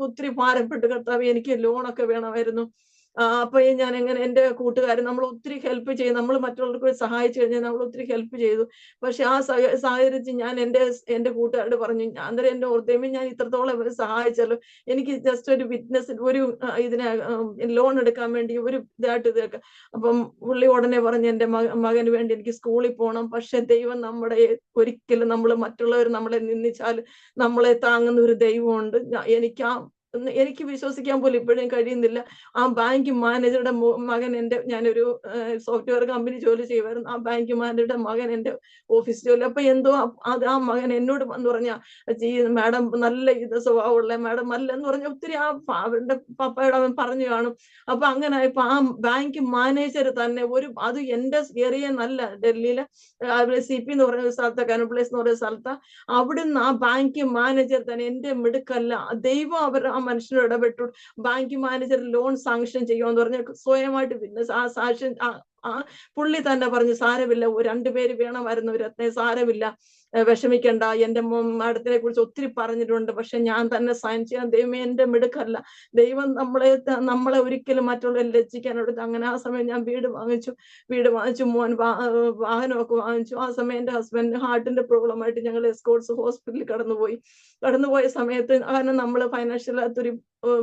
ഒത്തിരി ഭാരപ്പെട്ട് കർത്താവ് എനിക്ക് ലോണൊക്കെ വേണമായിരുന്നു. അപ്പൊ ഞാൻ എങ്ങനെ എന്റെ കൂട്ടുകാരൻ നമ്മൾ ഒത്തിരി ഹെൽപ്പ് ചെയ്യും നമ്മൾ മറ്റുള്ളവർക്ക് സഹായിച്ചു കഴിഞ്ഞാൽ നമ്മൾ ഒത്തിരി ഹെൽപ്പ് ചെയ്തു. പക്ഷെ ആ സഹ- സാഹചര്യത്തിൽ ഞാൻ എന്റെ എന്റെ കൂട്ടുകാരോട് പറഞ്ഞു അന്നേരം എന്റെ ഓർത്തേമേ ഞാൻ ഇത്രത്തോളം സഹായിച്ചല്ലോ. എനിക്ക് ജസ്റ്റ് ഒരു ബിസിനസ് ഒരു ഇതിനെ ലോൺ എടുക്കാൻ വേണ്ടി ഒരു ഇതായിട്ട് ഇതൊക്കെ. അപ്പം പുള്ളി ഉടനെ പറഞ്ഞു എന്റെ മക മകന് വേണ്ടി എനിക്ക് സ്കൂളിൽ പോകണം പക്ഷെ ദൈവം നമ്മുടെ ഒരിക്കലും നമ്മൾ മറ്റുള്ളവർ നമ്മളെ നിന്ദിച്ചാൽ നമ്മളെ താങ്ങുന്ന ഒരു ദൈവമുണ്ട്. എനിക്ക് ആ എനിക്ക് വിശ്വസിക്കാൻ പോലും ഇപ്പോഴും കഴിയുന്നില്ല. ആ ബാങ്ക് മാനേജറുടെ മകൻ എന്റെ ഞാനൊരു സോഫ്റ്റ്വെയർ കമ്പനി ജോലി ചെയ്യുമായിരുന്നു ആ ബാങ്ക് മാനേജറുടെ മകൻ എന്റെ ഓഫീസ് ജോലി. അപ്പൊ എന്തോ അത് ആ മകൻ എന്നോട് വന്ന് പറഞ്ഞ മാഡം നല്ല ഇത് സ്വഭാവമുള്ള മാഡം നല്ല എന്ന് പറഞ്ഞ ഒത്തിരി ആ അവരുടെ പപ്പയുടെ അവൻ പറഞ്ഞു കാണും. അപ്പൊ അങ്ങനെ ഇപ്പൊ ആ ബാങ്ക് മാനേജർ തന്നെ ഒരു അത് എന്റെ ഏറിയ നല്ല ഡൽഹിയിലെ സി പി എന്ന് പറയുന്ന സ്ഥലത്ത് കനുപ്ലേസ് എന്ന് പറയുന്ന സ്ഥലത്ത്. അവിടുന്ന് ആ ബാങ്ക് മാനേജർ തന്നെ എന്റെ മിടുക്കല്ല. ദൈവം അവർ ആ മനുഷ്യനോട് ഇടപെട്ടു. ബാങ്ക് മാനേജർ ലോൺ സാങ്ഷൻ ചെയ്യുമെന്ന് പറഞ്ഞ സ്വയമായിട്ട് ബിസിനസ് ആ സാക്ഷൻ ആ പുള്ളി തന്നെ പറഞ്ഞു സാരമില്ല രണ്ടുപേര് വേണമായിരുന്നു രത്നെ സാരമില്ല. വിഷമിക്കണ്ട. എന്റെ മാഡത്തിനെ കുറിച്ച് ഒത്തിരി പറഞ്ഞിട്ടുണ്ട്. പക്ഷെ ഞാൻ തന്നെ സൈൻ ചെയ്യാൻ ദൈവമേ എന്റെ മിടുക്കല്ല. ദൈവം നമ്മളെ നമ്മളെ ഒരിക്കലും മറ്റുള്ളവരെ ലജ്ജിക്കാനോട് അങ്ങനെ ആ സമയം ഞാൻ വീട് വാങ്ങിച്ചു. വീട് വാങ്ങിച്ചു മോൻ വാഹനമൊക്കെ വാങ്ങിച്ചു. ആ സമയം എന്റെ ഹസ്ബൻഡ് ഹാർട്ടിന്റെ പ്രോബ്ലം ആയിട്ട് ഞങ്ങൾ എസ്കോട്സ് ഹോസ്പിറ്റലിൽ കടന്നുപോയി. കടന്നുപോയ സമയത്ത് കാരണം നമ്മൾ ഫൈനാൻഷ്യൽ അതൊരു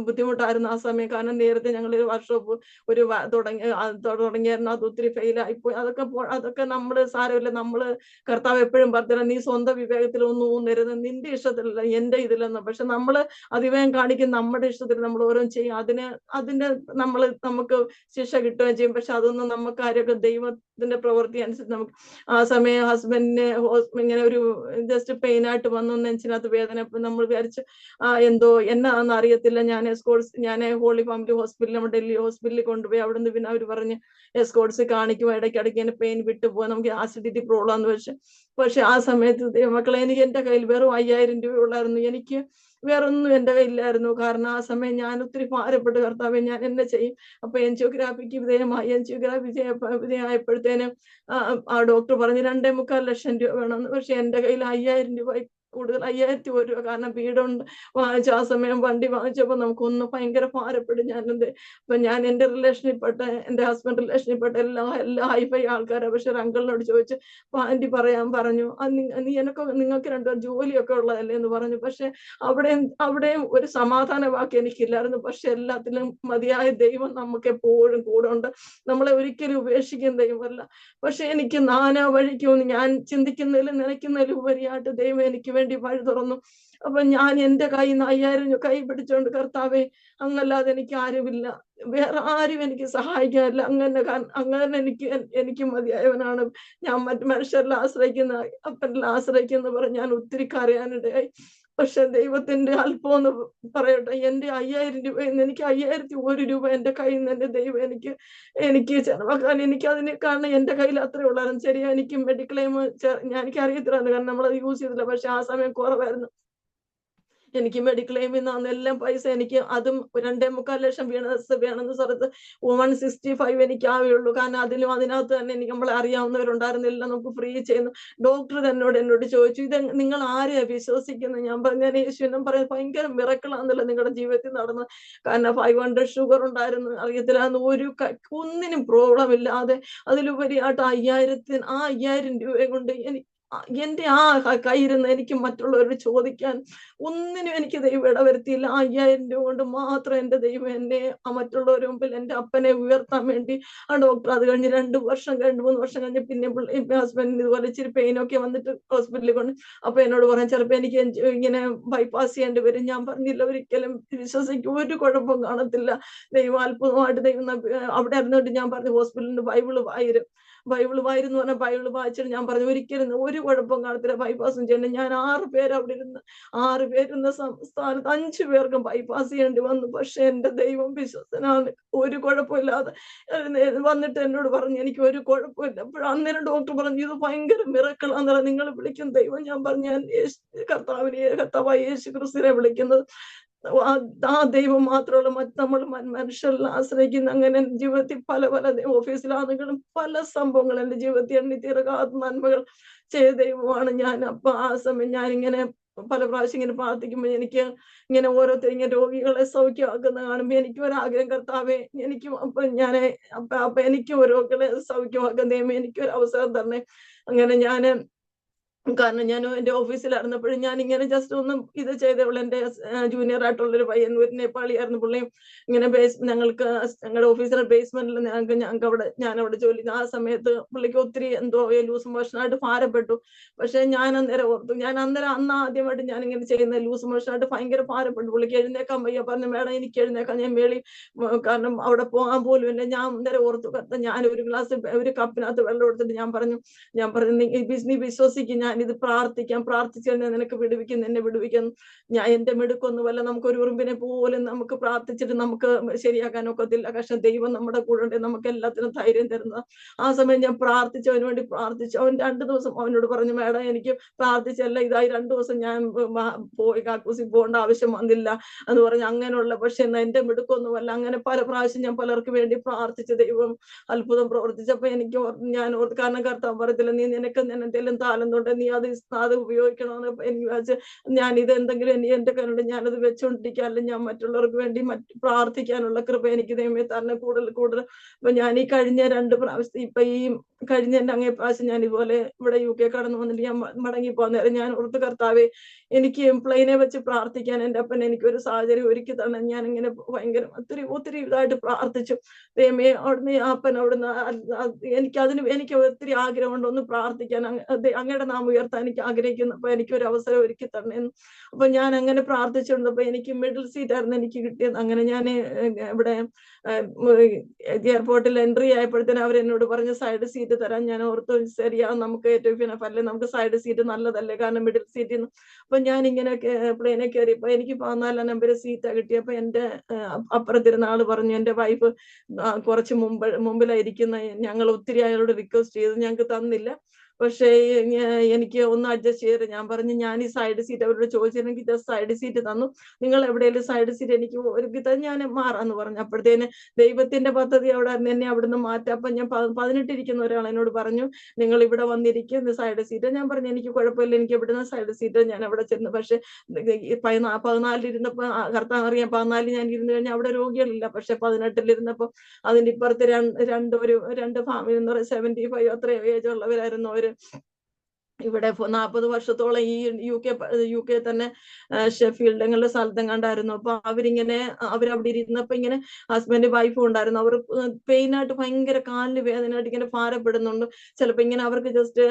ബുദ്ധിമുട്ടായിരുന്നു ആ സമയം. കാരണം നേരത്തെ ഞങ്ങൾ ഒരു വർക്ക്ഷോപ്പ് ഒരു തുടങ്ങി തുടങ്ങിയായിരുന്നു. അത് ഒത്തിരി ഫെയിൽ ആയിപ്പോയി അതൊക്കെ അതൊക്കെ നമ്മൾ സാരമില്ല. നമ്മൾ കർത്താവ് എപ്പോഴും പറഞ്ഞില്ല നീ സ്വന്തം വിവേകത്തിലൊന്നും ഊന്നരുത് നിന്റെ ഇഷ്ടത്തിലല്ല എന്റെ ഇതിലെന്ന്. പക്ഷെ നമ്മൾ അതിവേഗം കാണിക്കും നമ്മുടെ ഇഷ്ടത്തിൽ നമ്മൾ ഓരോ ചെയ്യും. അതിന് അതിന്റെ നമ്മൾ നമുക്ക് ശിക്ഷ കിട്ടുകയും ചെയ്യും. പക്ഷെ അതൊന്നും നമുക്ക് ആരൊക്കെ ദൈവത്തിന്റെ പ്രവൃത്തി അനുസരിച്ച് നമുക്ക് ആ സമയം ഹസ്ബൻഡിന് ഇങ്ങനെ ഒരു ജസ്റ്റ് പെയിൻ ആയിട്ട് വന്നു നെഞ്ചിനകത്ത് വേദന നമ്മൾ വിചാരിച്ച് എന്തോ എന്നാന്ന് അറിയത്തില്ല. ഞാൻ എസ്കോട്സ് ഞാൻ ഹോളി ഫാമിലി ഹോസ്പിറ്റലിൽ നമ്മൾ ഡൽഹി ഹോസ്പിറ്റലിൽ കൊണ്ടുപോയി അവിടെ നിന്ന് പിന്നെ അവർ പറഞ്ഞ് എസ്കോട്സ് കാണിക്കും ഇടയ്ക്കിടയ്ക്ക് ഇങ്ങനെ പെയിൻ വിട്ടു പോകാൻ നമുക്ക് ആസിഡിറ്റി പ്രോബ്ലം എന്ന് വെച്ച് പക്ഷെ ആ സമയത്ത് മക്കളെ എനിക്ക് എന്റെ കയ്യിൽ വെറും അയ്യായിരം രൂപ ഉള്ളായിരുന്നു. എനിക്ക് വേറൊന്നും എന്റെ കയ്യിലായിരുന്നു കാരണം ആ സമയം ഞാൻ ഒത്തിരി ഭാരപ്പെട്ട്. കർത്താവെ ഞാൻ എന്നെ ചെയ്യും. അപ്പൊ എൻജിയോഗ്രാഫിക്ക് വിധേയമായി എൻജിയോഗ്രാഫി വിധേയമായപ്പോഴത്തേനും ആ ഡോക്ടർ പറഞ്ഞു രണ്ടേ മുക്കാൽ ലക്ഷം രൂപ വേണമെന്ന് പക്ഷെ എന്റെ കയ്യിൽ അയ്യായിരം രൂപ കൂടുതൽ അയ്യായിരത്തി രൂപ കാരണം വീടുണ്ട് വാങ്ങിച്ച. ആ സമയം വണ്ടി വാങ്ങിച്ചപ്പോ നമുക്കൊന്ന് ഭയങ്കര ഭാരപ്പെടും. ഞാനെന്ത് അപ്പൊ ഞാൻ എന്റെ റിലേഷനിൽപ്പെട്ട എന്റെ ഹസ്ബൻഡ് റിലേഷനിൽപ്പെട്ട എല്ലാ എല്ലാ ഹൈഫൈ ആൾക്കാരെ. പക്ഷെ അങ്കിളിനോട് ചോദിച്ച് ആന്റി പറയാൻ പറഞ്ഞു. നീ എനക്ക് നിങ്ങൾക്ക് രണ്ടുപേർ ജോലിയൊക്കെ ഉള്ളതല്ലേ? എന്ന് പറഞ്ഞു. പക്ഷെ അവിടെയും അവിടെയും ഒരു സമാധാന വാക്ക് എനിക്കില്ലായിരുന്നു. പക്ഷെ എല്ലാത്തിലും മതിയായ ദൈവം നമുക്ക് എപ്പോഴും കൂടെ ഉണ്ട്. നമ്മളെ ഒരിക്കലും ഉപേക്ഷിക്കുന്ന ദൈവമല്ല. പക്ഷെ എനിക്ക് നാനാ വഴിക്കും ഞാൻ ചിന്തിക്കുന്നതിലും നനയ്ക്കുന്നതിലും ഉപരിയായിട്ട് ദൈവം എനിക്ക് വേണ്ടി വഴി തുറന്നു. അപ്പൊ ഞാൻ എന്റെ കയ്യിൽ നിന്ന് കൈ പിടിച്ചോണ്ട് കർത്താവെ അങ്ങല്ലാതെ എനിക്ക് ആരുമില്ല. വേറെ ആരും എനിക്ക് സഹായിക്കാനില്ല. അങ്ങനെ അങ്ങനെ എനിക്ക് എനിക്ക് മതിയായവനാണ്. ഞാൻ മറ്റു മനുഷ്യരിൽ ആശ്രയിക്കുന്ന അപ്പനിൽ ആശ്രയിക്കുന്ന പറഞ്ഞ് ഞാൻ ഒത്തിരി കരയാനിടയായി. പക്ഷെ ദൈവത്തിന്റെ അല്പം എന്ന് പറയട്ടെ? എന്റെ അയ്യായിരം രൂപ എനിക്ക് അയ്യായിരത്തി ഒരു രൂപ എന്റെ കയ്യിൽ നിന്ന് എന്റെ ദൈവം എനിക്ക് എനിക്ക് ചെലവാക്കാൻ എനിക്ക് അതിന് കാരണം എന്റെ കയ്യിൽ അത്രേ ഉള്ളായിരുന്നു. ശരിയാ എനിക്ക് മെഡിക്ലെയിം എനിക്ക് അറിയത്തില്ലായിരുന്നു കാരണം നമ്മളത് യൂസ് ചെയ്തില്ല. പക്ഷെ ആ സമയം കുറവായിരുന്നു. എനിക്ക് മെഡിക്ലെയിമിൽ നിന്ന് എല്ലാം പൈസ എനിക്ക് അതും രണ്ടേ മുക്കാൽ ലക്ഷം വീണ വേണമെന്ന് സ്ഥലത്ത് വൺ സിക്സ്റ്റി ഫൈവ് എനിക്ക് ആവുള്ളൂ. കാരണം അതിലും അതിനകത്ത് തന്നെ എനിക്ക് നമ്മളെ അറിയാവുന്നവരുണ്ടായിരുന്നില്ല നമുക്ക് ഫ്രീ ചെയ്യുന്നു. ഡോക്ടർ എന്നോട് എന്നോട് ചോദിച്ചു ഇത് നിങ്ങൾ ആരെയാ വിശ്വസിക്കുന്നത് ഞാൻ പറഞ്ഞ ഞാൻ യേശുവിനും പറയുന്നത് ഭയങ്കര മിറക്കളാന്നല്ലോ നിങ്ങളുടെ ജീവിതത്തിൽ നടന്നത്. കാരണം ഫൈവ് ഹൺഡ്രഡ് ഷുഗർ ഉണ്ടായിരുന്നു. അറിയത്തില്ലാന്ന് ഒരു ഒന്നിനും പ്രോബ്ലം ഇല്ലാതെ അതിലുപരിയായിട്ട് അയ്യായിരത്തിന് ആ അയ്യായിരം രൂപ കൊണ്ട് എനിക്ക് എന്റെ ആ കയ്യിരുന്ന് എനിക്ക് മറ്റുള്ളവരോട് ചോദിക്കാൻ ഒന്നിനും എനിക്ക് ദൈവം ഇടവരുത്തിയില്ല. അയ്യായിരം രൂപ കൊണ്ട് മാത്രം എന്റെ ദൈവം എന്നെ മറ്റുള്ളവരുടെ മുമ്പിൽ എന്റെ അപ്പനെ ഉയർത്താൻ വേണ്ടി. ആ ഡോക്ടർ അത് കഴിഞ്ഞ് രണ്ട് വർഷം രണ്ട് മൂന്ന് വർഷം കഴിഞ്ഞ് പിന്നെ ഹസ്ബൻഡിന് ഇതുപോലെ ഇച്ചിരി പെയിൻ ഒക്കെ വന്നിട്ട് ഹോസ്പിറ്റലിൽ കൊണ്ട്. അപ്പൊ എന്നോട് പറയാൻ ചിലപ്പോ എനിക്ക് ഇങ്ങനെ ബൈപ്പാസ് ചെയ്യേണ്ടി വരും. ഞാൻ പറഞ്ഞില്ല ഒരിക്കലും വിശ്വസിക്കും ഒരു കുഴപ്പം കാണത്തില്ല. ദൈവം അത്ഭുതമായിട്ട് ദൈവം അവിടെ ഇരുന്നിട്ട് ഞാൻ പറഞ്ഞു ഹോസ്പിറ്റലിൽ നിന്ന് ബൈബിൾ വായിരും. ബൈബിൾ വായിരുന്നു പറഞ്ഞാൽ ബൈബിൾ വായിച്ചിട്ട് ഞാൻ പറഞ്ഞു ഒരിക്കലും ഒരു കുഴപ്പം കാണത്തില്ല ബൈപ്പാസും ചെയ്യണ്ട. ഞാൻ ആറ് പേര് അവിടെ ഇരുന്ന് ആറ് പേരുന്ന സംസ്ഥാനത്ത് അഞ്ചു പേർക്കും ബൈപ്പാസ് ചെയ്യേണ്ടി വന്നു. പക്ഷെ എന്റെ ദൈവം വിശ്വസനാണ് ഒരു കുഴപ്പമില്ലാതെ വന്നിട്ട് എന്നോട് പറഞ്ഞു എനിക്ക് ഒരു കുഴപ്പമില്ല. അപ്പോൾ അന്നേരം ഡോക്ടർ പറഞ്ഞു ഇത് ഭയങ്കര മിറക്കളാന്നല്ല നിങ്ങൾ വിളിക്കും ദൈവം. ഞാൻ പറഞ്ഞു ഞാൻ യേശു കർത്താവിനെ കർത്താവായ യേശു ക്രിസ്തുവിനെ വിളിക്കുന്നത്. ആ- ദൈവം മാത്രമല്ല മറ്റ് നമ്മൾ മനുഷ്യരിൽ ആശ്രയിക്കുന്ന അങ്ങനെ എന്റെ ജീവിതത്തിൽ പല പല ഓഫീസിലാണെങ്കിലും പല സംഭവങ്ങൾ എന്റെ ജീവിതത്തിൽ എണ്ണി തീർക്കാത്മാന്മകൾ ചെയ്ത ദൈവമാണ് ഞാൻ. അപ്പൊ ആ സമയം ഞാനിങ്ങനെ പല പ്രാവശ്യം ഇങ്ങനെ പ്രാർത്ഥിക്കുമ്പോൾ എനിക്ക് ഇങ്ങനെ ഓരോരുത്തർ ഇങ്ങനെ രോഗികളെ സൗഖ്യമാക്കുന്ന കാണുമ്പോൾ എനിക്ക് ഒരു ആഗ്രഹം കർത്താവേ എനിക്കും അപ്പൊ ഞാൻ അപ്പൊ അപ്പൊ എനിക്ക് രോഗികളെ സൗഖ്യമാക്കുന്ന ദൈവമേ എനിക്കൊരു അവസരം തന്നെ അങ്ങനെ ഞാൻ കാരണം ഞാൻ എന്റെ ഓഫീസിലായിരുന്നപ്പോഴും ഞാൻ ഇങ്ങനെ ജസ്റ്റ് ഒന്നും ഇത് ചെയ്തേ ഉള്ളൂ എന്റെ ജൂനിയർ ആയിട്ടുള്ള ഒരു പയ്യൻ ഒരു നേപ്പാളിയായിരുന്നു പുള്ളിയും. ഇങ്ങനെ ബേസ് ഞങ്ങൾക്ക് ഞങ്ങളുടെ ഓഫീസിലെ ബേസ്മെന്റിൽ ഞങ്ങൾക്ക് ഞങ്ങൾക്ക് അവിടെ ഞാൻ അവിടെ ജോലി ആ സമയത്ത് പുള്ളിക്ക് ഒത്തിരി എന്തോ ലൂസ് മോഷനായിട്ട് ഭാരപ്പെട്ടു. പക്ഷെ ഞാൻ അന്നേരം ഓർത്തു ഞാൻ അന്നേരം അന്ന് ആദ്യമായിട്ട് ഞാൻ ഇങ്ങനെ ചെയ്യുന്ന ലൂസ് മോഷനായിട്ട് ഭയങ്കര ഭാരപ്പെട്ടു. പുള്ളിക്ക് എഴുന്നേക്കാൻ വയ്യ. പറഞ്ഞു മേഡം എനിക്ക് എഴുന്നേക്കാൻ ഞാൻ മേളി കാരണം അവിടെ പോകാൻ പോലും ഇല്ല. ഞാൻ അന്നേരം ഓർത്തു ഞാൻ ഒരു ഗ്ലാസ് ഒരു കപ്പിനകത്ത് വെള്ളം എടുത്തിട്ട് ഞാൻ പറഞ്ഞു ഞാൻ പറഞ്ഞു നീ വിശ്വസിക്കും ഞാൻ ഇത് പ്രാർത്ഥിക്കാം പ്രാർത്ഥിച്ചാൽ ഞാൻ നിനക്ക് വിടുവിക്കും നിന്നെ വിടുവിക്കും. ഞാൻ എന്റെ മിടുക്കൊന്നുമല്ല നമുക്ക് ഒരു ഉറുമ്പിനെ പോലും നമുക്ക് പ്രാർത്ഥിച്ചിട്ട് നമുക്ക് ശരിയാക്കാൻ ഒക്കത്തില്ല. പക്ഷെ ദൈവം നമ്മുടെ കൂടെ ഉണ്ട് നമുക്ക് എല്ലാത്തിനും ധൈര്യം തരുന്നത് ആ സമയം ഞാൻ പ്രാർത്ഥിച്ചു അവന് വേണ്ടി പ്രാർത്ഥിച്ചു. അവൻ രണ്ടു ദിവസം അവനോട് പറഞ്ഞു മേഡം എനിക്ക് പ്രാർത്ഥിച്ചല്ല ഇതായി രണ്ടു ദിവസം ഞാൻ പോയി കാക്കൂസി പോകേണ്ട ആവശ്യം വന്നില്ല. എന്ന് പറഞ്ഞു അങ്ങനെയുള്ള പക്ഷെ എന്നാ എന്റെ മിടുക്കൊന്നുമല്ല. അങ്ങനെ പല പ്രാവശ്യം ഞാൻ പലർക്ക് വേണ്ടി പ്രാർത്ഥിച്ചു ദൈവം അത്ഭുതം പ്രവർത്തിച്ചപ്പോ എനിക്ക് ഞാൻ കാരണം കർത്താവ് പറയത്തില്ല നീ നിനക്ക് എന്തെങ്കിലും താലന്തുണ്ട് നീ അത് ഇസ്താദ് ഉപയോഗിക്കണമെന്ന് എനിക്ക് വെച്ച് ഞാൻ ഇത് എന്തെങ്കിലും എനിക്ക് എന്റെ കരുണ്ട് ഞാനത് വെച്ചുകൊണ്ടിരിക്കുക അല്ലെങ്കിൽ ഞാൻ മറ്റുള്ളവർക്ക് വേണ്ടി മറ്റ് പ്രാർത്ഥിക്കാനുള്ള കൃപ എനിക്ക് ദൈവമേ തന്നെ കൂടുതൽ കൂടുതൽ. അപ്പൊ ഞാൻ ഈ കഴിഞ്ഞ രണ്ട് പ്രാവശ്യം ഇപ്പൊ ഈ കഴിഞ്ഞ എന്റെ അങ്ങേ പ്രാവശ്യം ഞാൻ ഇതുപോലെ ഇവിടെ യു കെ കടന്നു വന്നിട്ട് ഞാൻ മടങ്ങി മടങ്ങി പോകുന്നേരം ഞാൻ ഓർത്ത് കർത്താവെ എനിക്ക് എംപ്ലോയിനെ വെച്ച് പ്രാർത്ഥിക്കാൻ എന്റെ അപ്പൻ എനിക്ക് ഒരു സാഹചര്യം ഒരുക്കി തന്നെ. ഞാൻ ഇങ്ങനെ ഭയങ്കര ഒത്തിരി ഒത്തിരി ഇതായിട്ട് പ്രാർത്ഥിച്ചു. ദൈവമേ അവിടുന്ന് അപ്പൻ അവിടുന്ന് എനിക്ക് അതിന് എനിക്ക് ഒത്തിരി ആഗ്രഹമുണ്ട്. ഒന്ന് പ്രാർത്ഥിക്കാൻ അങ്ങയുടെ നാം ഉയർത്താൻ എനിക്ക് ആഗ്രഹിക്കുന്നു. അപ്പൊ എനിക്ക് ഒരു അവസരം ഒരുക്കി തന്നെ അപ്പൊ ഞാൻ അങ്ങനെ പ്രാർത്ഥിച്ചുകൊണ്ടപ്പോ എനിക്ക് മിഡിൽ സീറ്റ് ആയിരുന്നു എനിക്ക് കിട്ടിയത്. അങ്ങനെ ഞാൻ ഇവിടെ എയർപോർട്ടിൽ എൻട്രി ആയപ്പോഴത്തേനും അവർ എന്നോട് പറഞ്ഞ സൈഡ് സീറ്റ് തരാൻ ഞാൻ ഓർത്തു. ശരിയാ നമുക്ക് ഏറ്റവും പിന്നെ അല്ലേ നമുക്ക് സൈഡ് സീറ്റ് നല്ലതല്ലേ? കാരണം മിഡിൽ സീറ്റിൽ നിന്ന് അപ്പൊ ഞാൻ ഇങ്ങനെ പ്ലെയിനെ കയറിയപ്പോ എനിക്ക് പതിനാലാം നമ്പർ സീറ്റാ കിട്ടിയപ്പോ എന്റെ അപ്പുറത്തിരുന്ന ആൾ പറഞ്ഞു എന്റെ വൈഫ് കുറച്ച് മുമ്പ് മുമ്പിലായിരിക്കുന്ന ഞങ്ങൾ ഒത്തിരി അയാളോട് റിക്വസ്റ്റ് ചെയ്ത്. ഞങ്ങൾക്ക് തന്നില്ല. പക്ഷേ എനിക്ക് ഒന്ന് അഡ്ജസ്റ്റ് ചെയ്ത് ഞാൻ പറഞ്ഞു ഞാൻ ഈ സൈഡ് സീറ്റ് അവരോട് ചോദിച്ചിരുന്നെങ്കിൽ ജസ്റ്റ് സൈഡ് സീറ്റ് തന്നു. നിങ്ങൾ എവിടെയെങ്കിലും സൈഡ് സീറ്റ് എനിക്ക് ഒരു തന്നെ ഞാൻ മാറാന്ന് പറഞ്ഞു. അപ്പോഴത്തേന് ദൈവത്തിന്റെ പദ്ധതി അവിടെ. എന്നെ അവിടുന്ന് മാറ്റാം. അപ്പൊ ഞാൻ പതിനെട്ടിരിക്കുന്ന ഒരാൾ എന്നോട് പറഞ്ഞു നിങ്ങൾ ഇവിടെ വന്നിരിക്കുന്ന സൈഡ് സീറ്റ് ഞാൻ പറഞ്ഞു എനിക്ക് കുഴപ്പമില്ല. എനിക്ക് ഇവിടുന്ന് സൈഡ് സീറ്റ് ഞാൻ അവിടെ ചെന്നു. പക്ഷെ പതിനാലിരുന്നപ്പോ കർത്താൻ അറിയാം പതിനാലിൽ ഞാൻ ഇരുന്ന് കഴിഞ്ഞാൽ അവിടെ രോഗികളില്ല. പക്ഷെ പതിനെട്ടിലിരുന്നപ്പോ അതിന്റെ ഇപ്പുറത്ത് രണ്ട് ഒരു രണ്ട് ഫാമിലി എന്ന് പറയുന്നത് സെവന്റി ഫൈവ് അത്രയോ ഏജ് ഉള്ളവരായിരുന്നു. അവർ ഇവിടെ നാൽപ്പത് വർഷത്തോളം ഈ യു കെ യു കെ തന്നെ ഷെഫീൽഡ് സ്ഥലത്തും കണ്ടായിരുന്നു. അപ്പൊ അവരിങ്ങനെ അവരവിടെ ഇരുന്നപ്പോ ഇങ്ങനെ ഹസ്ബൻഡ് വൈഫും ഉണ്ടായിരുന്നു. അവർ പെയിൻ ആയിട്ട് ഭയങ്കര കാലിന് വേദനയായിട്ട് ഇങ്ങനെ ഭാരപ്പെടുന്നുണ്ട്. ചിലപ്പോ ഇങ്ങനെ അവർക്ക് ജസ്റ്റ്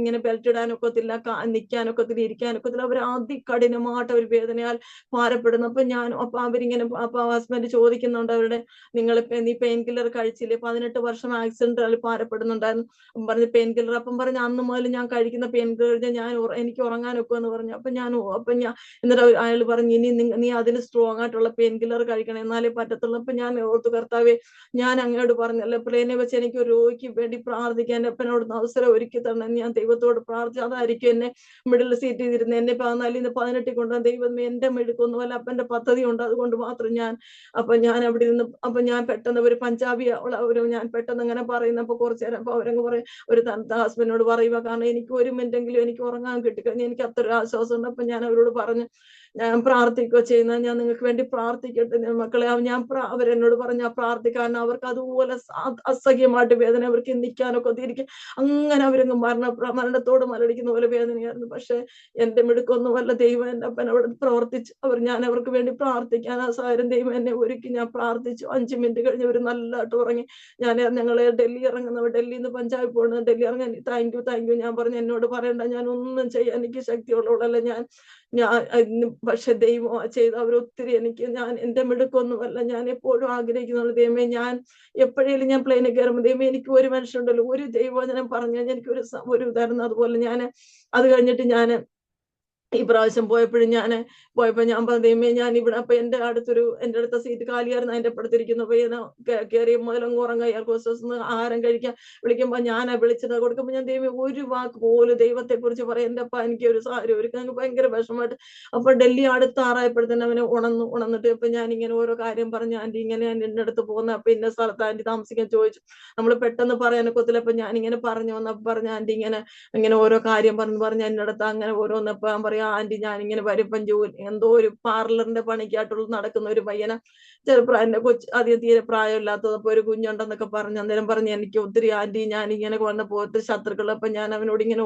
ഇങ്ങനെ ബെൽറ്റ് ഇടാനൊക്കത്തില്ല നിൽക്കാനൊക്കത്തില്ല ഇരിക്കാനൊക്കത്തില്ല. അവർ അതികഠിനമായിട്ട് ഒരു വേദനയാൽ ഭാരപ്പെടുന്നു. അപ്പൊ ഞാൻ അപ്പൊ അവരിങ്ങനെ അപ്പൊ ഹസ്ബൻഡ് ചോദിക്കുന്നുണ്ട് അവരുടെ നിങ്ങൾ നീ പെയിൻ കില്ലർ കഴിച്ചില്ലേ? പതിനെട്ട് വർഷം ആക്സിഡന്റ് ഭാരപ്പെടുന്നുണ്ടായിരുന്നു. പറഞ്ഞു പെയിൻ കില്ലർ അപ്പം പറഞ്ഞു അന്ന് മുതൽ ഞാൻ കഴിക്കുന്ന പെയിൻ കില്ലർ ഞാൻ എനിക്ക് ഉറങ്ങാനൊക്കെ എന്ന് പറഞ്ഞു. അപ്പൊ ഞാൻ അപ്പൊ ഞാൻ എന്നിട്ട് അയാൾ പറഞ്ഞു ഇനി നീ അതിന് സ്ട്രോങ് ആയിട്ടുള്ള പെയിൻ കില്ലർ കഴിക്കണം. എന്നാലേ പറ്റത്തുള്ളൂ. അപ്പൊ ഞാൻ ഓർത്തു കർത്താവെ ഞാൻ അങ്ങോട്ട് പറഞ്ഞല്ലോ പ്രേനെ വെച്ച് എനിക്ക് ഒരു രോഗിക്ക് വേണ്ടി പ്രാർത്ഥിക്കാൻ അപ്പനോട് അവസരം ഒരുക്കി തരണം. ഞാൻ ദൈവത്തോട് പ്രാർത്ഥിച്ചു. അതായിരിക്കും എന്നെ മിഡിൽ സീറ്റ് ചെയ്തിരുന്നത്. എന്നെ പതിനാലിൽ നിന്ന് പതിനെട്ടിൽ കൊണ്ടുവന്ന ദൈവമേ എന്റെ മെടുക്കൊന്നുമല്ല അപ്പന്റെ പദ്ധതി ഉണ്ട്. അതുകൊണ്ട് മാത്രം ഞാൻ അപ്പൊ ഞാൻ അവിടെ നിന്ന് അപ്പൊ ഞാൻ പെട്ടെന്ന് ഒരു പഞ്ചാബി ഒരു ഞാൻ പെട്ടെന്ന് അങ്ങനെ പറയുന്നപ്പോ കുറച്ചു നേരം അപ്പൊ അവരങ്ങ് പറയും ഒരു ഹസ്ബൻഡിനോട് പറയുക കാരണം എനിക്ക് ഒരു മിനിറ്റെങ്കിലും എനിക്ക് ഉറങ്ങാൻ കിട്ടിക്കഴിഞ്ഞാൽ എനിക്ക് അത്ര ആശ്വാസം ഉണ്ട് അപ്പൊ ഞാൻ അവരോട് പറഞ്ഞു ഞാൻ പ്രാർത്ഥിക്കുക ചെയ്യുന്ന ഞാൻ നിങ്ങൾക്ക് വേണ്ടി പ്രാർത്ഥിക്കട്ടെ മക്കളെ ഞാൻ അവരെന്നോട് പറഞ്ഞ പ്രാർത്ഥിക്കാൻ അവർക്ക് അതുപോലെ അസഹ്യമായിട്ട് വേദന അവർക്ക് നിൽക്കാനൊക്കെ തിരിക്കും അങ്ങനെ അവരങ്ങ് മരണ മരണത്തോട് മലടിക്കുന്ന പോലെ വേദനയായിരുന്നു. പക്ഷെ എന്റെ മിടുക്കൊന്നുമല്ല. ദൈവം എന്റെ അപ്പൻ അവിടെ പ്രവർത്തിച്ചു അവർ ഞാൻ അവർക്ക് വേണ്ടി പ്രാർത്ഥിക്കാൻ ആ സാരം ദൈവം എന്നെ ഒരുക്കി. ഞാൻ പ്രാർത്ഥിച്ചു. അഞ്ചു മിനിറ്റ് കഴിഞ്ഞ് അവർ നല്ലതായിട്ട് ഉറങ്ങി. ഞാൻ ഞങ്ങളെ ഡൽഹി ഇറങ്ങുന്നവർ ഡൽഹിയിൽ നിന്ന് പഞ്ചാബ് പോകുന്നത് ഡൽഹി ഇറങ്ങാൻ താങ്ക് യു താങ്ക് യു ഞാൻ പറഞ്ഞു എന്നോട് പറയണ്ട ഞാൻ ഒന്നും ചെയ്യാൻ എനിക്ക് ശക്തിയുള്ളവളല്ല. ഞാൻ ഞാൻ പക്ഷെ ദൈവം ചെയ്ത് അവരൊത്തിരി എനിക്ക് ഞാൻ എന്റെ മിടുക്കൊന്നുമല്ല. ഞാൻ എപ്പോഴും ആഗ്രഹിക്കുന്നുള്ളൂ ദൈവമേ ഞാൻ എപ്പോഴേലും ഞാൻ പ്ലെയിനിൽ കയറുമ്പോൾ ദൈവമേ എനിക്ക് ഒരു മനുഷ്യനുണ്ടല്ലോ. ഒരു ദൈവവചനം പറഞ്ഞു കഴിഞ്ഞാൽ എനിക്ക് ഒരു ഒരു ഇതായിരുന്നു അതുപോലെ. ഞാൻ അത് കഴിഞ്ഞിട്ട് ഞാൻ ഈ പ്രാവശ്യം പോയപ്പോഴും ഞാൻ പോയപ്പോ ഞാൻ പറഞ്ഞു ഞാൻ ഇവിടെ അപ്പൊ എന്റെ അടുത്തൊരു എന്റെ അടുത്ത സീറ്റ് കാലിയായിരുന്നു അതിന്റെ അപ്പുറത്തിരിക്കുന്നു അപ്പൊ കേ- കയറി മുതലങ്ങ് ഉറങ്ങാം. എയർ ഹോസ്റ്റസ് ആഹാരം കഴിക്കാൻ വിളിക്കുമ്പോ ഞാനാ വിളിച്ചത്. കൊടുക്കുമ്പോ ഞാൻ ദൈവം ഒരു വാക്ക് പോലും ദൈവത്തെ കുറിച്ച് പറയാം എന്റെ അപ്പ എനിക്ക് ഒരു സാരി ഒരു എനിക്ക് ഭയങ്കര വിഷമമായിട്ട്. അപ്പൊ ഡൽഹി അടുത്ത് ആറായപ്പോഴത്തേനും അവനെ ഉണന്നു ഉണന്നിട്ട് ഇപ്പൊ ഞാൻ ഇങ്ങനെ ഓരോ കാര്യം പറഞ്ഞു ആന്റി ഇങ്ങനെ എന്റെ അടുത്ത് പോകുന്ന അപ്പൊ ഇന്ന സ്ഥലത്ത് ആന്റി താമസിക്കാൻ? ചോദിച്ചു. നമ്മൾ പെട്ടെന്ന് പറയാനൊക്കത്തില്ല അപ്പൊ ഞാൻ ഇങ്ങനെ പറഞ്ഞു വന്നപ്പോ പറഞ്ഞ ആന്റി ഇങ്ങനെ ഇങ്ങനെ ഓരോ കാര്യം പറഞ്ഞു പറഞ്ഞ് എന്റെ അടുത്ത് അങ്ങനെ ഓരോന്നപ്പോ പറയാം ആന്റി ഞാൻ ഇങ്ങനെ വരുമ്പം ജോലി എന്തോ ഒരു പാർലറിന്റെ പണിക്കായിട്ടുള്ള നടക്കുന്ന ഒരു പയ്യന. ചെറുപ്രായ എന്റെ കൊച്ചു അധികം തീരെ പ്രായമില്ലാത്തതപ്പോ ഒരു കുഞ്ഞുണ്ടെന്നൊക്കെ പറഞ്ഞു അന്നേരം പറഞ്ഞു എനിക്ക് ഒത്തിരി ആന്റി ഞാൻ ഇങ്ങനെ വന്നപ്പോ ഒത്തിരി ശത്രുക്കൾ അപ്പൊ ഞാൻ അവനോട് ഇങ്ങനെ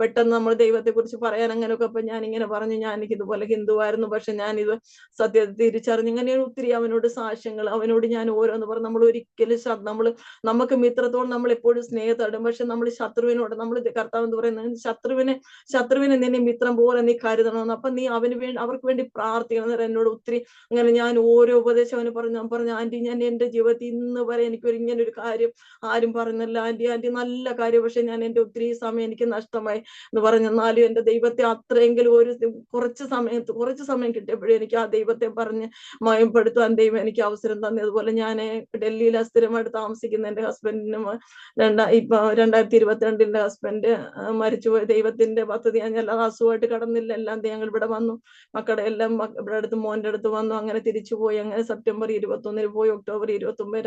പെട്ടെന്ന് നമ്മൾ ദൈവത്തെ കുറിച്ച് പറയാൻ അങ്ങനെയൊക്കെ അപ്പൊ ഞാൻ ഇങ്ങനെ പറഞ്ഞു ഞാൻ എനിക്ക് ഇതുപോലെ ഹിന്ദുവായിരുന്നു. പക്ഷെ ഞാൻ ഇത് സത്യത്തെ തിരിച്ചറിഞ്ഞു ഇങ്ങനെ ഒത്തിരി അവനോട് സാക്ഷ്യങ്ങൾ അവനോട് ഞാൻ ഓരോന്ന് പറഞ്ഞു. നമ്മൾ ഒരിക്കലും നമ്മൾ നമുക്ക് മിത്രത്തോളം നമ്മൾ എപ്പോഴും സ്നേഹത്തോടും പക്ഷെ നമ്മൾ ശത്രുവിനോട് നമ്മൾ കർത്താവ് എന്ന് പറയുന്നത് ശത്രുവിനെ ശത്രുവിനെ നിന്നെ മിത്രം പോലെ നീ കരുതണമെന്ന്. അപ്പൊ നീ അവന് വേണ്ടി അവർക്ക് വേണ്ടി പ്രാർത്ഥിക്കണം. എന്ന് എന്നോട് ഒത്തിരി അങ്ങനെ ഞാൻ ഓരോ ഉപദേശം അവന് പറഞ്ഞു. ഞാൻ പറഞ്ഞു ആന്റി ഞാൻ എന്റെ ജീവിതത്തിൽ ഇന്ന് വരെ എനിക്കൊരു ഇങ്ങനെ ഒരു കാര്യം ആരും പറഞ്ഞില്ല. ആന്റി ആന്റി നല്ല കാര്യം. പക്ഷെ ഞാൻ എന്റെ ഒത്തിരി സമയം എനിക്ക് നഷ്ടമായി. എന്ന് പറഞ്ഞു. എന്നാലും എന്റെ ദൈവത്തെ അത്രയെങ്കിലും ഒരു കുറച്ച് സമയത്ത് കുറച്ച് സമയം കിട്ടിയപ്പോഴും എനിക്ക് ആ ദൈവത്തെ പറഞ്ഞ് മയപ്പെടുത്താൻ ദൈവം എനിക്ക് അവസരം തന്നെ. അതുപോലെ ഞാൻ ഡൽഹിയിൽ സ്ഥിരമായിട്ട് താമസിക്കുന്ന എന്റെ ഹസ്ബൻഡിനും രണ്ടാ ഇപ്പൊ രണ്ടായിരത്തി ഇരുപത്തിരണ്ടിന്റെ ഹസ്ബൻഡ് മരിച്ചുപോയ ദൈവത്തിന്റെ പദ്ധതി ഞാൻ അസുഖമായിട്ട് കടന്നില്ല. എല്ലാം ഞങ്ങൾ ഇവിടെ വന്നു. മക്കളുടെ എല്ലാം ഇവിടെ അടുത്ത് മോന്റെ അടുത്ത് വന്നു. അങ്ങനെ തിരിച്ചു പോയി. അങ്ങനെ സെപ്റ്റംബർ ഇരുപത്തി ഒന്നിന് പോയി. ഒക്ടോബർ ഇരുപത്തി ഒമ്പത്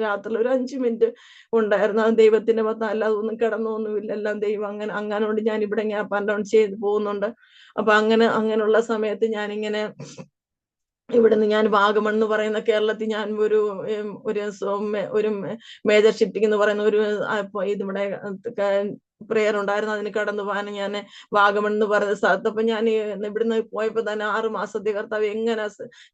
രാത്രി ഒരു അഞ്ചു മിനിറ്റ് ഉണ്ടായിരുന്നു. അത് ദൈവത്തിന്റെ പത്ത് അല്ലാതെ ഒന്നും കിടന്നൊന്നുമില്ല. എല്ലാം ദൈവം അങ്ങനെ അങ്ങനെ കൊണ്ട് ഞാൻ ഇവിടെ ഗ്യാപ്പ് ആൻഡ് ഡൗൺ ചെയ്ത് പോകുന്നുണ്ട്. അപ്പൊ അങ്ങനെ അങ്ങനെയുള്ള സമയത്ത് ഞാനിങ്ങനെ ഇവിടുന്ന് ഞാൻ വാഗമൺ എന്ന് പറയുന്ന കേരളത്തിൽ ഞാൻ ഒരു ഒരു ഒരു മേജർ ഷിഫ്റ്റിംഗ് എന്ന് പറയുന്ന ഒരു ഇതിവിടെ പ്രെയർ ഉണ്ടായിരുന്നു അതിന് കടന്നു പോകാൻ ഞാൻ വാഗമൺ എന്ന് പറഞ്ഞ സ്ഥലത്ത്. അപ്പൊ ഞാൻ ഇവിടുന്ന് പോയപ്പോ തന്നെ ആറ് മാസത്തെ കർത്താവ് എങ്ങനെ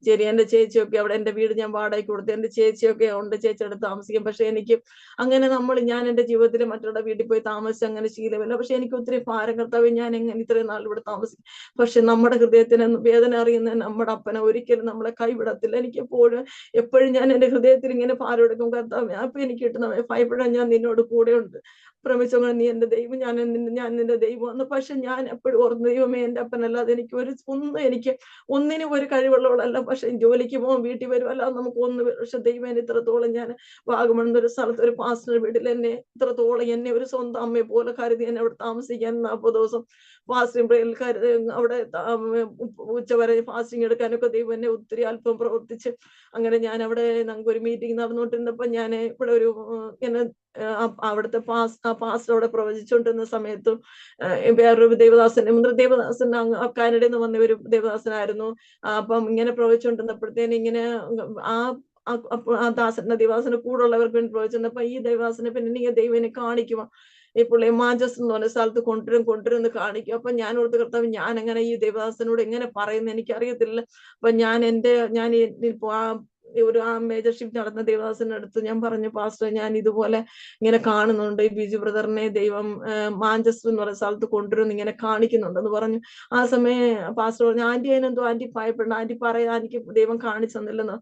ശരി എന്റെ ചേച്ചിയൊക്കെ അവിടെ എന്റെ വീട് ഞാൻ വാടകയ്ക്ക് കൊടുത്തു. എന്റെ ചേച്ചിയൊക്കെ ഉണ്ട് ചേച്ചിയുടെ താമസിക്കും. പക്ഷെ എനിക്ക് അങ്ങനെ നമ്മൾ ഞാൻ എന്റെ ജീവിതത്തിൽ മറ്റുള്ള വീട്ടിൽ പോയി താമസിച്ച് അങ്ങനെ ശീലമില്ല. പക്ഷെ എനിക്ക് ഒത്തിരി ഭാരം കർത്താവ് ഞാൻ എങ്ങനെ ഇത്രയും നാൾ ഇവിടെ താമസിക്കും? പക്ഷെ നമ്മുടെ ഹൃദയത്തിന് വേദന അറിയുന്ന നമ്മുടെ അപ്പനെ ഒരിക്കലും നമ്മളെ കൈവിടത്തില്ല. എനിക്ക് എപ്പോഴും എപ്പോഴും ഞാൻ എന്റെ ഹൃദയത്തിൽ ഇങ്ങനെ ഭാരം എടുക്കും. കർത്താവ് അപ്പൊ എനിക്ക് കിട്ടുന്ന ഭയപ്പെടാൻ ഞാൻ നിന്നോട് കൂടെ ഉണ്ട് പ്രമിച്ചോങ്ങൾ നീ എന്റെ ദൈവം ഞാൻ ഞാൻ നിന്റെ ദൈവമാണ് പക്ഷെ ഞാൻ എപ്പോഴും ഓർന്ന് ദൈവമേ എന്റെ അപ്പനല്ലാതെ എനിക്ക് ഒരു ഒന്നും എനിക്ക് ഒന്നിനും ഒരു കഴിവുള്ളവളല്ല. പക്ഷെ ജോലിക്ക് പോകും വീട്ടിൽ വരും അല്ലാതെ നമുക്ക് ഒന്ന് പക്ഷെ ദൈവം എന്നെ ഇത്രത്തോളം ഞാൻ വാഗമൺ ഒരു സ്ഥലത്ത് ഒരു പാസ്റ്റർ വീട്ടിൽ എന്നെ ഇത്രത്തോളം എന്നെ ഒരു സ്വന്തം അമ്മയെ പോലെ കരുതി എന്നെ അവിടെ താമസിക്കാൻ നാൽപ്പത് ദിവസം ഫാസ്റ്റിംഗ് പ്രേയറിൽ കരുതി അവിടെ ഉച്ചവരെ ഫാസ്റ്റിംഗ് എടുക്കാനൊക്കെ ദൈവം എന്നെ ഒത്തിരി അല്പം പ്രവർത്തിച്ച് അങ്ങനെ ഞാൻ അവിടെ ഞങ്ങൾക്ക് ഒരു മീറ്റിംഗ് നടന്നുകൊണ്ടിരുന്നപ്പോൾ ഞാൻ ഇവിടെ ഒരു ഇങ്ങനെ അവിടുത്തെ പാസ് ആ പാസ്റ്റർ അവിടെ പ്രവചിച്ചുകൊണ്ടിരുന്ന സമയത്തും വേറൊരു ദേവദാസൻ ദേവദാസൻ കാനഡയിൽ നിന്ന് വന്ന ഒരു ദേവദാസനായിരുന്നു അപ്പം ഇങ്ങനെ പ്രവചിച്ചുകൊണ്ടിരുന്നപ്പോഴത്തേന് ഇങ്ങനെ ആ ആ ദാസന്റെ കൂടെ കൂടുള്ളവർക്ക് വേണ്ടി പ്രവചിച്ചിരുന്നപ്പോ ഈ ദേവാസനെ പിന്നെ ദൈവനെ കാണിക്കുമോ ഈ പുള്ളി മാഞ്ചസ് എന്ന് പറഞ്ഞ സ്ഥലത്ത് കൊണ്ടുവരും കൊണ്ടുവരും എന്ന് കാണിക്കും. അപ്പൊ ഞാൻ ഓർത്ത് കർത്താവ് ഞാൻ എങ്ങനെ ഈ ദേവദാസനോട് എങ്ങനെ പറയുന്നത് എനിക്കറിയത്തില്ല. അപ്പൊ ഞാൻ എന്റെ ഞാൻ ഒരു ആ മേജർ ഷിഫ്റ്റ് നടന്ന ദേവദാസന്റെ അടുത്ത് ഞാൻ പറഞ്ഞു പാസ്റ്റർ ഞാൻ ഇതുപോലെ ഇങ്ങനെ കാണുന്നുണ്ട്. ഈ ബിജു ബ്രദറിനെ ദൈവം മാഞ്ചസ്റ്റർ എന്ന് പറയുന്ന സ്ഥലത്ത് കൊണ്ടുവരുന്നു ഇങ്ങനെ കാണിക്കുന്നുണ്ട് എന്ന് പറഞ്ഞു. ആ സമയം പാസ്റ്റർ പറഞ്ഞു ആന്റി അതിനെന്തോ ആന്റി ഭയപ്പെടണം ആന്റി പറയാ എനിക്ക് ദൈവം കാണിച്ചു തന്നില്ലെന്ന്.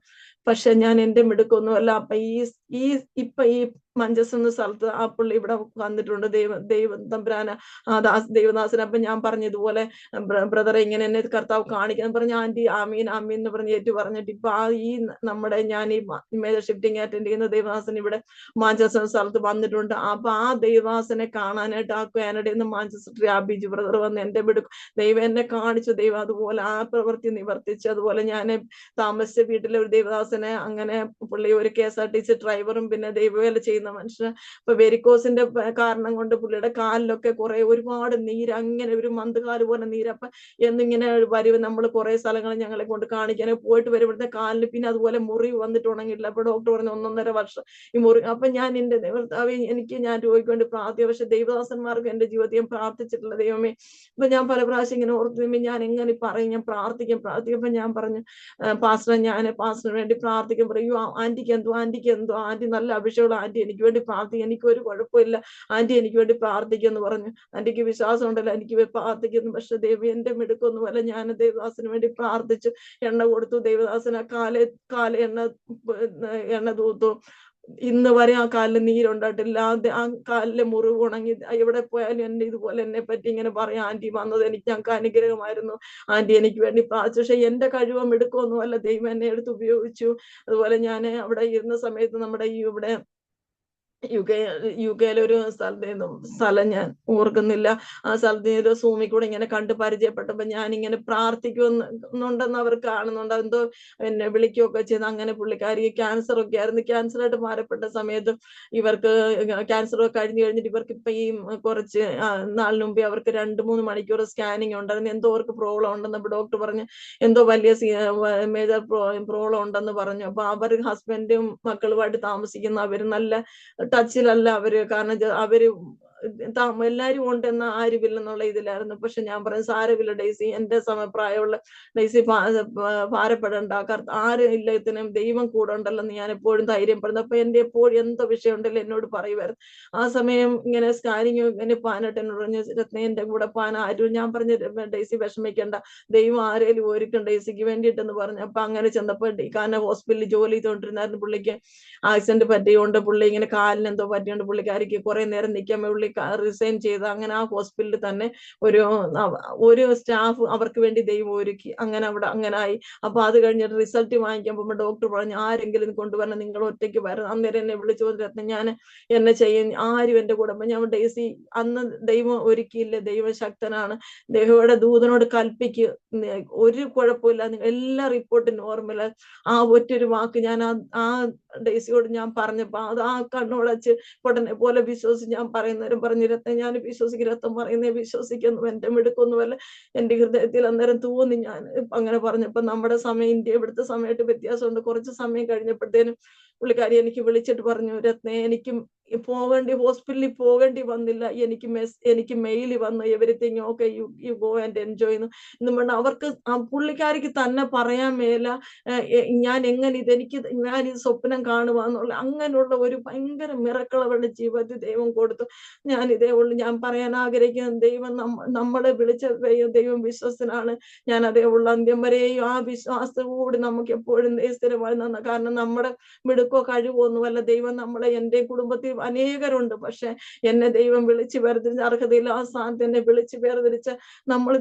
പക്ഷെ ഞാൻ എന്റെ മിടുക്കൊന്നുമല്ല. അപ്പൊ ഈ ഈ ഇപ്പൊ ഈ മഞ്ചസ് എന്ന സ്ഥലത്ത് ആ പുള്ളി ഇവിടെ വന്നിട്ടുണ്ട്. ദൈവ ദൈവ തമ്പുരാന ദാസ് ദൈവദാസൻ അപ്പൊ ഞാൻ പറഞ്ഞു ഇതുപോലെ ബ്രദറെ ഇങ്ങനെ എന്നെ കർത്താവ് കാണിക്കാൻ പറഞ്ഞ ആന്റി ആമീൻ ആമീൻ എന്ന് പറഞ്ഞ് ഏറ്റു പറഞ്ഞിട്ട് ഇപ്പൊ ആ ഈ നമ്മുടെ ഞാൻ ഈ മേജർ ഷിഫ്റ്റിംഗ് അറ്റൻഡ് ചെയ്യുന്ന ദൈവദാസൻ ഇവിടെ മാഞ്ചസ്റ്റർ സ്ഥലത്ത് വന്നിട്ടുണ്ട്. അപ്പൊ ആ ദൈവദാസനെ കാണാനായിട്ട് ആ കാനഡയിൽ നിന്ന് മാഞ്ചസ്റ്റർ ആ ബിജു ബ്രദർ വന്ന് എന്റെ വീട്. ദൈവം എന്നെ കാണിച്ചു. ദൈവം അതുപോലെ ആ പ്രവൃത്തി നിവർത്തിച്ചു അതുപോലെ ഞാൻ താമസിച്ച വീട്ടിലെ ഒരു ദൈവദാസനെ അങ്ങനെ പുള്ളി ഒരു K S R T C ഡ്രൈവറും പിന്നെ ദൈവവേല ചെയ്യുന്ന മനുഷ്യന് ഇപ്പൊ വെരിക്കോസിന്റെ കാരണം കൊണ്ട് പുള്ളിയുടെ കാലിലൊക്കെ കുറെ ഒരുപാട് നീര് അങ്ങനെ ഒരു മന്ദകാൽ പോലെ നീര്. അപ്പൊ എന്നിങ്ങനെ വരുവ് നമ്മൾ കുറെ സ്ഥലങ്ങൾ ഞങ്ങളെ കൊണ്ട് കാണിക്കാൻ പോയിട്ട് വരുമ്പോഴത്തെ കാലിന് പിന്നെ അതുപോലെ മുറി വന്നിട്ട് ഉണങ്ങിയിട്ടില്ല. അപ്പൊ ഡോക്ടർ പറഞ്ഞു ഒന്നൊന്നര വർഷം ഈ മുറി. അപ്പൊ ഞാൻ എന്റെ ദൈവത്താവെ എനിക്ക് ഞാൻ രോഗിക്ക് വേണ്ടി പ്രാർത്ഥിക്കും പക്ഷെ ദൈവദാസന്മാർക്ക് എന്റെ ജീവിതത്തിൽ ഞാൻ പ്രാർത്ഥിച്ചിട്ടുള്ള ദൈവമേ ഇപ്പൊ ഞാൻ പല പ്രാവശ്യം ഇങ്ങനെ ഓർത്ത് ഞാൻ എങ്ങനെ പറയും? ഞാൻ പ്രാർത്ഥിക്കും പ്രാർത്ഥിക്കുമ്പോ ഞാൻ പറഞ്ഞു പാസ്റ്റർ ഞാൻ പാസ്റ്ററിന് വേണ്ടി പ്രാർത്ഥിക്കും. പറയൂ ആന്റിക്ക് എന്തോ ആന്റിക്ക് എന്തോ ആന്റി നല്ല അഭിഷേകമുള്ള ആന്റി വേണ്ടി പ്രാർത്ഥിക്കും എനിക്ക് ഒരു കുഴപ്പമില്ല. ആന്റി എനിക്ക് വേണ്ടി പ്രാർത്ഥിക്കുമെന്ന് പറഞ്ഞു. ആന്റിക്ക് വിശ്വാസം ഉണ്ടല്ലോ എനിക്ക് പ്രാർത്ഥിക്കുന്നു. പക്ഷെ ദൈവം എന്റെ മിടുക്കൊന്നുമല്ല ഞാൻ ദേവദാസിന് വേണ്ടി പ്രാർത്ഥിച്ചു എണ്ണ കൊടുത്തു. ദേവദാസന് കാല കാല എണ്ണ എണ്ണ തൂത്തു. ഇന്ന് വരെ ആ കാലിൽ നീരുണ്ടായിട്ടില്ല ആ കാലിലെ മുറിവ് ഉണങ്ങി. എവിടെ പോയാലും എന്നെ ഇതുപോലെ എന്നെ പറ്റി ഇങ്ങനെ പറയാം. ആന്റി വന്നത് എനിക്ക് ഞങ്ങൾക്ക് അനുഗ്രഹമായിരുന്നു. ആന്റി എനിക്ക് വേണ്ടി പ്രാർത്ഥിച്ചു. പക്ഷെ എന്റെ കഴിവും എടുക്കൊന്നും അല്ല ദൈവം എന്നെ എടുത്ത് ഉപയോഗിച്ചു. അതുപോലെ ഞാൻ അവിടെ ഇരുന്ന സമയത്ത് നമ്മുടെ ഈ ഇവിടെ യു കെ യു കെയിലെ ഒരു സ്ഥലത്ത് സ്ഥലം ഞാൻ ഓർക്കുന്നില്ല. ആ സ്ഥലത്ത് ഒരു സൂമി കൂടെ ഇങ്ങനെ കണ്ട് പരിചയപ്പെട്ടപ്പോ ഞാൻ ഇങ്ങനെ പ്രാർത്ഥിക്കുന്നുണ്ടെന്ന് അവർ കാണുന്നുണ്ട്. എന്തോ എന്നെ വിളിക്കുകയൊക്കെ ചെയ്ത് അങ്ങനെ പുള്ളിക്കാരി ക്യാൻസർ ഒക്കെ ആയിരുന്നു. ക്യാൻസർ ആയിട്ട് മാറപ്പെട്ട സമയത്ത് ഇവർക്ക് ക്യാൻസർ ഒക്കെ കഴിഞ്ഞു കഴിഞ്ഞിട്ട് ഇവർക്ക് ഇപ്പൊ ഈ കുറച്ച് നാളിന് മുമ്പേ അവർക്ക് രണ്ട് മൂന്ന് മണിക്കൂർ സ്കാനിങ് ഉണ്ട് അതിന് എന്തോ അവർക്ക് പ്രോബ്ലം ഉണ്ടെന്ന് അപ്പൊ ഡോക്ടർ പറഞ്ഞു എന്തോ വലിയ മേജർ പ്രോബ്ലം ഉണ്ടെന്ന് പറഞ്ഞു. അപ്പൊ അവർ ഹസ്ബൻഡും മക്കളുമായിട്ട് താമസിക്കുന്ന അവർ നല്ല ടച്ചിലല്ല അവർ. കാരണം അവർ എല്ലാരും ഉണ്ടെന്ന ആരുമില്ലെന്നുള്ള ഇതിലായിരുന്നു. പക്ഷെ ഞാൻ പറഞ്ഞു സാരമില്ല ഡേസി. എന്റെ സമപ്രായമുള്ള ഡേസി ഭാരപ്പെടേണ്ട. ആരും ഇല്ലത്തിനും ദൈവം കൂടെ ഉണ്ടല്ലോ ഞാൻ എപ്പോഴും ധൈര്യം പറഞ്ഞു അപ്പൊ എന്റെ എപ്പോഴും എന്തോ വിഷയം ഉണ്ടല്ലോ എന്നോട് പറയുമായിരുന്നു. ആ സമയം ഇങ്ങനെ സ്കാനിങ് ഇങ്ങനെ പാനിട്ട് എന്നോട് പറഞ്ഞു രത്ന എന്റെ കൂടെ പാൻ ആരും ഞാൻ പറഞ്ഞു ഡേസി വിഷമിക്കേണ്ട. ദൈവം ആരേലും ഒരുക്കും ഡേസിക്ക് വേണ്ടിയിട്ടെന്ന് പറഞ്ഞു. അപ്പൊ അങ്ങനെ ചെന്നപ്പോ കാരണം ഹോസ്പിറ്റലിൽ ജോലി ചെയ്തുകൊണ്ടിരുന്നായിരുന്നു പുള്ളിക്ക്. ആക്സിഡന്റ് പറ്റിയോണ്ട് പുള്ളി ഇങ്ങനെ കാലിന് എന്തോ പറ്റിയോണ്ട് പുള്ളിക്കാരിക്ക് കുറെ നേരം നിൽക്കാൻ പുള്ളി റിസൈൻ ചെയ്ത് അങ്ങനെ ആ ഹോസ്പിറ്റലിൽ തന്നെ ഒരു ഒരു സ്റ്റാഫ് അവർക്ക് വേണ്ടി ദൈവം ഒരുക്കി. അങ്ങനെ അവിടെ അങ്ങനെ ആയി. അപ്പൊ അത് കഴിഞ്ഞിട്ട് റിസൾട്ട് വാങ്ങിക്കാൻ പോകുമ്പോൾ ഡോക്ടർ പറഞ്ഞു ആരെങ്കിലും കൊണ്ടുവരണം നിങ്ങൾ ഒറ്റയ്ക്ക് വരണം. അന്നേരം എന്നെ വിളിച്ചു രത്നം ഞാൻ എന്നെ ചെയ്യും. ആരും എന്റെ കൂടെ. ഞാൻ ഡേസി അന്ന് ദൈവം ഒരുക്കിയില്ല? ദൈവം ശക്തനാണ് ദൈവയുടെ ദൂതനോട് കൽപ്പിക്ക്. ഒരു കുഴപ്പമില്ല എല്ലാ റിപ്പോർട്ടും നോർമൽ ആ ഒറ്റൊരു വാക്ക് ഞാൻ ആ ഡേസിയോട് ഞാൻ പറഞ്ഞപ്പോ അത് ആ കണ്ണോടച്ച് ഉടനെ പോലെ വിശ്വസിച്ച് ഞാൻ പറയുന്നേരം പറഞ്ഞു രത്നം ഞാൻ വിശ്വസിക്കും രത്നം പറയുന്നേ വിശ്വസിക്കുന്നു എന്റെ മിടുക്കൊന്നുമല്ല എന്റെ ഹൃദയത്തിൽ അന്നേരം തോന്നി ഞാൻ അങ്ങനെ പറഞ്ഞപ്പോ നമ്മുടെ സമയം ഇന്ത്യ ഇവിടുത്തെ സമയമായിട്ട് വ്യത്യാസമുണ്ട്. കുറച്ച് സമയം കഴിഞ്ഞപ്പോഴത്തേനും പുള്ളിക്കാരി എനിക്ക് വിളിച്ചിട്ട് പറഞ്ഞു രത്നേ എനിക്കും പോകേണ്ടി ഹോസ്പിറ്റലിൽ പോകേണ്ടി വന്നില്ല. എനിക്ക് മെസ് എനിക്ക് മെയിൽ വന്നു everything okay you you go and enjoy എന്ന്. പറഞ്ഞാൽ അവർക്ക് പുള്ളിക്കാരിക്ക് തന്നെ പറയാൻ മേല ഞാൻ എങ്ങനെ ഇതെനിക്ക് ഞാൻ ഇത് സ്വപ്നം കാണുവാന്നുള്ള അങ്ങനെയുള്ള ഒരു ഭയങ്കര മിറക്കൾ അവരുടെ ജീവിതത്തിൽ ദൈവം കൊടുത്തു. ഞാൻ ഇതേ ഉള്ളൂ ഞാൻ പറയാൻ ആഗ്രഹിക്കുന്ന ദൈവം നമ്മളെ വിളിച്ച ദൈവം വിശ്വസനാണ് ഞാൻ അതേ ഉള്ള അന്ത്യം വരെയും ആ വിശ്വാസത്തോട് നമുക്ക് എപ്പോഴും സ്ഥിരമായി നന്ന. കാരണം നമ്മുടെ മിടുക്കോ കഴിവോ ഒന്നുമല്ല ദൈവം നമ്മളെ എന്റെ കുടുംബത്തിൽ അനേകരുണ്ട്. പക്ഷെ എന്നെ ദൈവം വിളിച്ച് വേർതിരിച്ച അർഹതയിൽ ആ സ്ഥാനത്ത് എന്നെ വിളിച്ച് വേർതിരിച്ച നമ്മൾ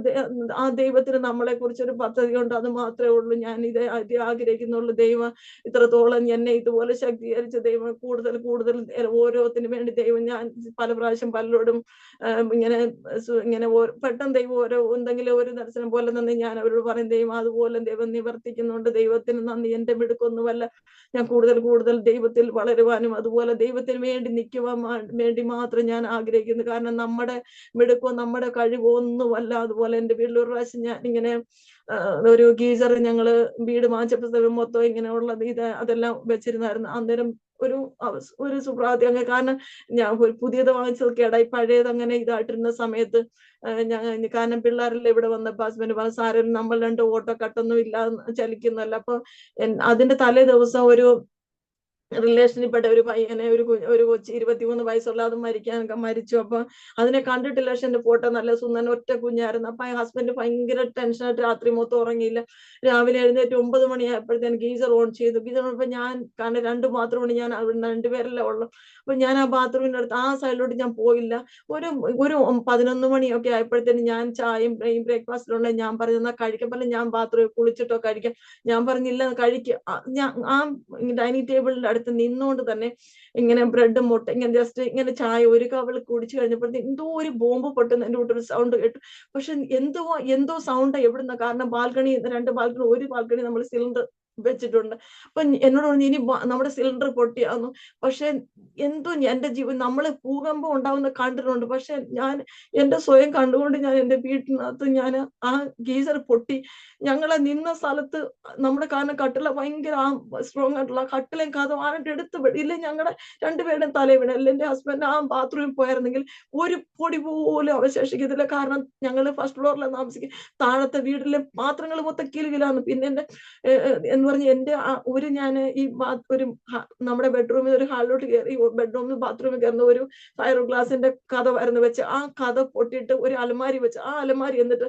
ആ ദൈവത്തിന് നമ്മളെ കുറിച്ചൊരു പദ്ധതി ഉണ്ട്. അത് മാത്രമേ ഉള്ളൂ. ഞാൻ ഇത് ആഗ്രഹിക്കുന്നുള്ളൂ. ദൈവം ഇത്രത്തോളം എന്നെ ഇതുപോലെ ശക്തീകരിച്ച ദൈവം കൂടുതൽ കൂടുതൽ ഓരോത്തിന് വേണ്ടി ദൈവം ഞാൻ പല പ്രാവശ്യം പലരോടും ഇങ്ങനെ ഇങ്ങനെ പെട്ടെന്ന് ദൈവം ഓരോ എന്തെങ്കിലും ഒരു ദർശനം പോലെ തന്നെ ഞാൻ അവരോട് പറയും ദൈവം അതുപോലെ ദൈവം നിവർത്തിക്കുന്നുണ്ട്. ദൈവത്തിന് നന്ദി. എന്റെ മിടുക്കൊന്നുമല്ല. ഞാൻ കൂടുതൽ കൂടുതൽ ദൈവത്തിൽ വളരുവാനും അതുപോലെ ദൈവത്തിന് വേണ്ടി നിൽക്കുവാൻ വേണ്ടി മാത്രം ഞാൻ ആഗ്രഹിക്കുന്നു. കാരണം നമ്മുടെ മിടുക്കോ നമ്മുടെ കഴിവോ ഒന്നുമല്ല അതുപോലെ എന്റെ വീട്ടിൽ ഒരു പ്രാവശ്യം ഞാൻ ഇങ്ങനെ ഒരു ഗീസർ ഞങ്ങൾ വീട് വാങ്ങിച്ചപ്പോൾ മൊത്തം ഇങ്ങനെയുള്ള ഇത് അതെല്ലാം വെച്ചിരുന്നായിരുന്നു. അന്നേരം ഒരു ഒരു സുപ്രാതി അങ്ങനെ കാരണം ഞാൻ ഒരു പുതിയത് വാങ്ങിച്ചത് കേടായി പഴയത് അങ്ങനെ ഇതായിട്ടിരുന്ന സമയത്ത് ഞാൻ കാരണം പിള്ളേരെല്ലാം ഇവിടെ വന്നപ്പോ ഹസ്ബൻഡ് പറഞ്ഞു സാരം നമ്മൾ രണ്ട് ഓട്ടോ കട്ടൊന്നും ഇല്ല ചലിക്കുന്നല്ല. അപ്പൊ അതിന്റെ തലേ ദിവസം ഒരു റിലേഷനിൽപ്പെട്ട ഒരു പയ്യനെ ഒരു ഒരു കൊച്ചി ഇരുപത്തിമൂന്ന് വയസ്സുള്ള അത് മരിക്കാൻ മരിച്ചു. അപ്പൊ അതിനെ കണ്ടിട്ടില്ല. പക്ഷെ എന്റെ ഫോട്ടോ നല്ല സുന്ദരൻ ഒറ്റ കുഞ്ഞായിരുന്നു. അപ്പൊ ഹസ്ബൻഡ് ഭയങ്കര ടെൻഷനായിട്ട് രാത്രി മൊത്തം ഉറങ്ങിയില്ല. രാവിലെ എഴുന്നേറ്റ് ഒമ്പത് മണിയായപ്പോഴത്തേന് ഗീസർ ഓൺ ചെയ്തു. ഗീസർ ഇപ്പൊ ഞാൻ കാരണം രണ്ട് ബാത്റൂമിന് ഞാൻ അവിടെ രണ്ടുപേരല്ലേ ഉള്ളു. അപ്പൊ ഞാൻ ആ ബാത്റൂമിന്റെ അടുത്ത് ആ സൈഡിലോട്ട് ഞാൻ പോയില്ല. ഒരു ഒരു പതിനൊന്ന് മണിയൊക്കെ ആയപ്പോഴത്തേന് ഞാൻ ചായയും ബ്രേക്ക്ഫാസ്റ്റിലുള്ള ഞാൻ പറഞ്ഞു എന്നാൽ കഴിക്കാൻ പറഞ്ഞ ഞാൻ ബാത്റൂമിൽ കുളിച്ചിട്ടോ കഴിക്കാം. ഞാൻ പറഞ്ഞില്ല കഴിക്കുക ഞാൻ ആ ഡൈനിങ് ടേബിളിന്റെ അടുത്ത് നിന്നുകൊണ്ട് തന്നെ ഇങ്ങനെ ബ്രെഡ് മുട്ട ഇങ്ങനെ ജസ്റ്റ് ഇങ്ങനെ ചായ ഒരു കവൾ കുടിച്ചു കഴിഞ്ഞപ്പോഴത്തേക്ക് എന്തോ ഒരു ബോംബ് പൊട്ടുന്ന എന്റെ കൂട്ടൊരു സൗണ്ട് കേട്ടു. പക്ഷെ എന്തോ എന്തോ സൗണ്ട് എവിടുന്ന? കാരണം ബാൽക്കണി രണ്ട് ബാൽക്കണി ഒരു ബാൽക്കണി നമ്മൾ സിലിണ്ടർ വെച്ചിട്ടുണ്ട്. അപ്പൊ എന്നോട് പറഞ്ഞു ഇനി നമ്മുടെ സിലിണ്ടർ പൊട്ടിയാന്നു. പക്ഷെ എന്തോ എന്റെ ജീവൻ നമ്മൾ ഭൂകമ്പം ഉണ്ടാവുന്ന കണ്ടിട്ടുണ്ട്. പക്ഷെ ഞാൻ എന്റെ സ്വയം കണ്ടുകൊണ്ട് ഞാൻ എന്റെ വീട്ടിനകത്ത് ഞാൻ ആ ഗീസർ പൊട്ടി. ഞങ്ങളെ നിന്ന സ്ഥലത്ത് നമ്മുടെ കാരണം കട്ടില ഭയങ്കര ആ സ്ട്രോങ് ആയിട്ടുള്ള കട്ടിലേം കഥ ആരുടെ എടുത്ത് ഇല്ല ഞങ്ങളുടെ രണ്ടുപേരുടെയും തലയിൽ വീണ. അല്ല എന്റെ ഹസ്ബൻഡ് ആ ബാത്റൂമിൽ പോയായിരുന്നെങ്കിൽ ഒരു പൊടി പോലും അവശേഷിക്കത്തില്ല. കാരണം ഞങ്ങൾ ഫസ്റ്റ് ഫ്ലോറിലാണ് താമസിക്കും താഴത്തെ വീട്ടിലെ പാത്രങ്ങൾ മൊത്തം കിലുകിലാണ് പിന്നെ എന്റെ എന്ന് പറഞ്ഞ് എന്റെ ഒരു ഞാൻ ഈ ഒരു നമ്മുടെ ബെഡ്റൂമിൽ ഒരു ഹാളിലോട്ട് കയറി ബെഡ്റൂമിൽ ബാത്റൂമിൽ കയറുന്ന ഒരു ഫയർ ഗ്ലാസിന്റെ കഥ വരുന്ന. വെച്ച് ആ കഥ പൊട്ടിയിട്ട് ഒരു അലമാരി വെച്ച് ആ അലമാരി എന്നിട്ട്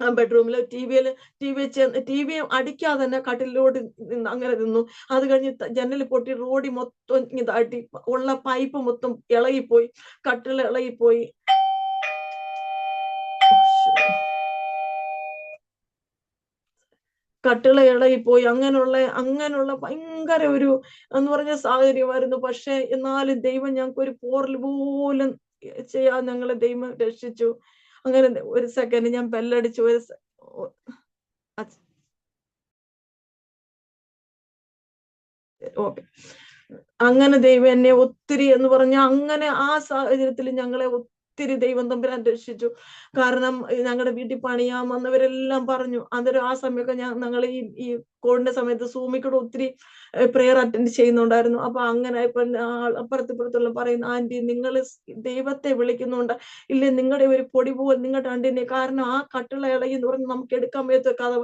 ആ ബെഡ്റൂമിൽ ടി വിയിൽ ടി വി ടി വി അടിക്കാതെ തന്നെ കട്ടിലോട്ട് അങ്ങനെ നിന്നു. അത് കഴിഞ്ഞ് ജനൽ പൊട്ടി റോഡി മൊത്തം ഇതാട്ടി ഉള്ള പൈപ്പ് മൊത്തം ഇളകിപ്പോയി. കട്ടിൽ ഇളകിപ്പോയി. കട്ടിള ഇളകിപ്പോയി അങ്ങനെയുള്ള അങ്ങനെയുള്ള ഭയങ്കര ഒരു എന്ന് പറഞ്ഞ സാഹചര്യമായിരുന്നു. പക്ഷെ എന്നാലും ദൈവം ഞങ്ങൾക്ക് ഒരു പോറൽ പോലും ചെയ്യാൻ ഞങ്ങളെ ദൈവം രക്ഷിച്ചു. അങ്ങനെ ഒരു സെക്കൻഡ് ഞാൻ ബെല്ലടിച്ചു ഒരു ഓക്കെ. അങ്ങനെ ദൈവം എന്നെ ഒത്തിരി എന്ന് പറഞ്ഞ അങ്ങനെ ആ സാഹചര്യത്തിൽ ഞങ്ങളെ ഒത്തിരി ദൈവം തമ്പുരാൻ രക്ഷിച്ചു കാരണം ഞങ്ങളുടെ വീട്ടിൽ പണിയാൻ വന്നവരെല്ലാം പറഞ്ഞു. അന്നേരം ആ സമയമൊക്കെ ഞാൻ ഞങ്ങൾ ഈ ഈ കോവിഡിന്റെ സമയത്ത് സൂമിക്കൂടെ കൂടെ ഒത്തിരി പ്രെയർ അറ്റൻഡ് ചെയ്യുന്നുണ്ടായിരുന്നു. അപ്പൊ അങ്ങനെ ഇപ്പൊ അപ്പുറത്തിപ്പുറത്തുള്ള പറയുന്ന ആന്റി നിങ്ങൾ ദൈവത്തെ വിളിക്കുന്നുണ്ട്. ഇല്ലേ നിങ്ങളുടെ ഒരു പൊടി പോലെ നിങ്ങളുടെ ആന്റിനെ കാരണം ആ കട്ടിള ഇളകി എന്ന് പറഞ്ഞ് നമുക്ക് എടുക്കാൻ പറ്റാത്ത കഥ.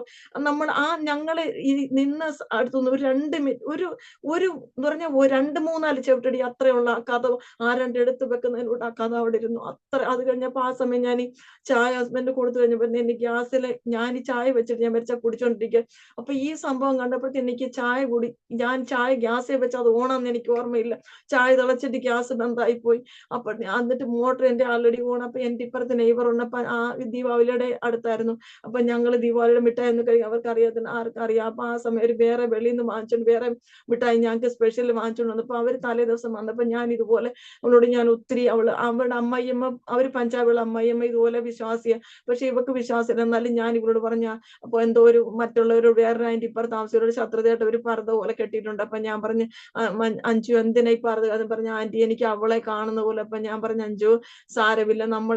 നമ്മൾ ആ ഞങ്ങളെ ഈ നിന്ന് അടുത്തുനിന്ന് ഒരു രണ്ട് മിനിറ്റ് ഒരു ഒരു എന്ന് പറഞ്ഞാൽ രണ്ട് മൂന്നാൽ ചവിട്ടടി അത്രയുള്ള കഥ ആ രണ്ട് എടുത്ത് വെക്കുന്നതിലൂടെ ആ കഥ അവിടെ ഇരുന്നു. അത്ര അത് കഴിഞ്ഞപ്പോ ആ സമയം ഞാൻ ചായ ഹസ്ബൻഡ് കൊടുത്തു കഴിഞ്ഞപ്പോ എനിക്ക് ഗ്യാസിൽ ഞാൻ ഈ ചായ വെച്ചിട്ട് ഞാൻ വെച്ചാൽ കുടിച്ചോണ്ടിരിക്കുക അപ്പൊ ഈ സംഭവം കണ്ടപ്പോഴത്തെ എനിക്ക് ചായ കൂടി ഞാൻ ചായ ഗ്യാസിൽ വെച്ച് അത് ഓണാന്ന് എനിക്ക് ഓർമ്മയില്ല. ചായ തിളച്ചിട്ട് ഗ്യാസ് ബന്ധായി പോയി. അപ്പൊ എന്നിട്ട് മോട്ടർ എന്റെ ആൾറെഡി ഓണം അപ്പൊ എന്റെ ഇപ്പുറത്തെ നെയ്ബർ ഉണ്ടപ്പോ ആ ദീപാവലിയുടെ അടുത്തായിരുന്നു. അപ്പൊ ഞങ്ങൾ ദീപാവലിയുടെ മിഠായി എന്ന് കഴിഞ്ഞാൽ അവർക്ക് അറിയാത്ത ആർക്കും അറിയാം അപ്പൊ ആ സമയം ഒരു വേറെ വെളിയിൽ നിന്ന് വാങ്ങിച്ചോണ്ട് വേറെ മിഠായി ഞങ്ങൾക്ക് സ്പെഷ്യൽ വാങ്ങിച്ചോണ്ട് അപ്പൊ അവർ തലേ ദിവസം വന്നപ്പോ ഞാൻ ഇതുപോലെ അവളോട് ഞാൻ ഒത്തിരി അവൾ അവളുടെ അമ്മയമ്മ അവർ പഞ്ചാബികൾ അമ്മയമ്മ ഇതുപോലെ വിശ്വാസിയ. പക്ഷെ ഇവക്ക് വിശ്വാസം എന്നാലും ഞാൻ ഇവരോട് പറഞ്ഞ അപ്പൊ എന്തോ ഒരു മറ്റുള്ളവര് വേറെ ആന്റി ഇപ്പറ താമസിച്ചവരോട് ശത്രുതയായിട്ട് ഒരു പർദ്ദ പോലെ കെട്ടിയിട്ടുണ്ട്. അപ്പൊ ഞാൻ പറഞ്ഞു "ആ, മ- അഞ്ചു എന്തിനാ ഈ പർദ്ദ? എന്ന് പറഞ്ഞ ആന്റി എനിക്ക് അവളെ കാണുന്ന പോലെ. അപ്പൊ ഞാൻ പറഞ്ഞു അഞ്ചു സാരമില്ല. നമ്മൾ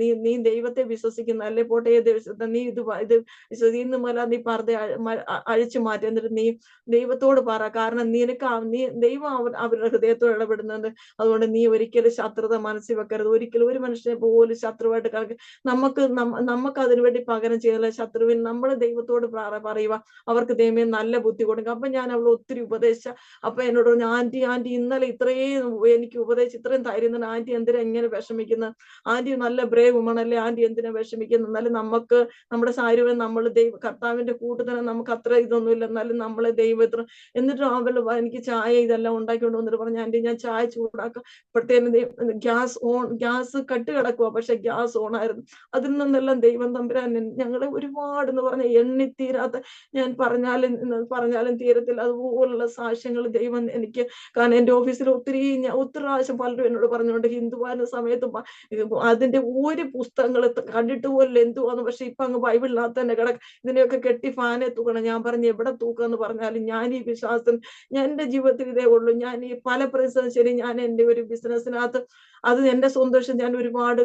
നീ നീ ദൈവത്തെ വിശ്വസിക്കുന്ന അല്ലേ പോട്ടെ വിശ്വ- നീ ഇത് ഇത് വിശ്വസിക്കുന്ന പോലെ നീ പർദ്ദ അഴ- അഴിച്ചു മാറ്റി. എന്നിട്ട് നീ ദൈവത്തോട് പറ. കാരണം നിനക്ക് നീ ദൈവം അവർ അവരുടെ ഹൃദയത്തോട് ഇടപെടുന്നുണ്ട്. അതുകൊണ്ട് നീ ഒരിക്കലും ശത്രുത മനസ്സിൽ വെക്കരുത്. ഒരിക്കലും ഒരു മനുഷ്യനെ പോലും ശത്രുവായിട്ട് കണക്ക് നമുക്ക് നമുക്ക് അതിനു വേണ്ടി പകരം ചെയ്യാൻ ശത്രുവിന് നമ്മൾ ദൈവത്തോട് പറ- പറയുക അവർക്ക് ദൈവമേ നല്ല ബുദ്ധി കൊടുക്കുക അപ്പൊ ഞാൻ അവൾ ഒത്തിരി ഉപദേശിച്ച. അപ്പൊ എന്നോട് പറഞ്ഞു ആന്റി ആന്റി ഇന്നലെ ഇത്രയും എനിക്ക് ഉപദേശിച്ച് ഇത്രയും ധൈര്യം തന്നെ ആന്റി എന്തിനാ എങ്ങനെ വിഷമിക്കുന്നത് ആന്റി നല്ല ബ്രേവ് വുമൺ അല്ലേ? ആന്റി എന്തിനാ വിഷമിക്കുന്നത് എന്നാലും നമുക്ക് നമ്മുടെ സാരുവൻ നമ്മൾ ദൈവ കർത്താവിന്റെ കൂട്ടത്തിന് നമുക്ക് അത്ര ഇതൊന്നുമില്ല. എന്നാലും നമ്മളെ ദൈവത്തിന് എന്നിട്ട് അവൾ എനിക്ക് ചായ ഇതെല്ലാം ഉണ്ടാക്കിക്കൊണ്ട് വന്നിട്ട് പറഞ്ഞു ആന്റി ഞാൻ ചായ ചൂടാക്കാം. ഇപ്പോഴത്തേനും ഗ്യാസ് ഓൺ ഗ്യാസ് കട്ട് കിടക്കുക പക്ഷെ ഗ്യാസ് ഓൺ ആയിരുന്നു അതിൽ നിന്നെല്ലാം ദൈവം തമ്പുരാൻ ഞങ്ങളെ ഒരുപാട് എന്ന് പറഞ്ഞ എണ്ണിത്തീരാത്ത ഞാൻ പറഞ്ഞാലും പറഞ്ഞാലും തീരത്തില്ല. അതുപോലുള്ള സാക്ഷ്യങ്ങൾ ദൈവം എനിക്ക് കാരണം എന്റെ ഓഫീസിൽ ഒത്തിരി ഞാൻ ഒത്തിരി പ്രാവശ്യം പലരും എന്നോട് പറഞ്ഞുകൊണ്ട് ഹിന്ദുവാന സമയത്ത് അതിന്റെ ഒരു പുസ്തകങ്ങൾ കണ്ടിട്ട് പോലും എന്തുവാന്ന് പക്ഷെ ഇപ്പൊ അങ്ങ് ബൈബിളിനകത്ത് തന്നെ കിടക്ക. ഇതിനെയൊക്കെ കെട്ടി ഫാനെ തൂക്കണം. ഞാൻ പറഞ്ഞു എവിടെ തൂക്കുക എന്ന് പറഞ്ഞാലും ഞാൻ ഈ വിശ്വാസം ഞാൻ എന്റെ ജീവിതത്തിൽ ഇതേ ഉള്ളൂ. ഞാൻ ഈ പല പ്രതിസന്ധി ശരി ഞാൻ എന്റെ ഒരു ബിസിനസ്സിനകത്ത് അത് എന്റെ സന്തോഷം ഞാൻ ഒരുപാട്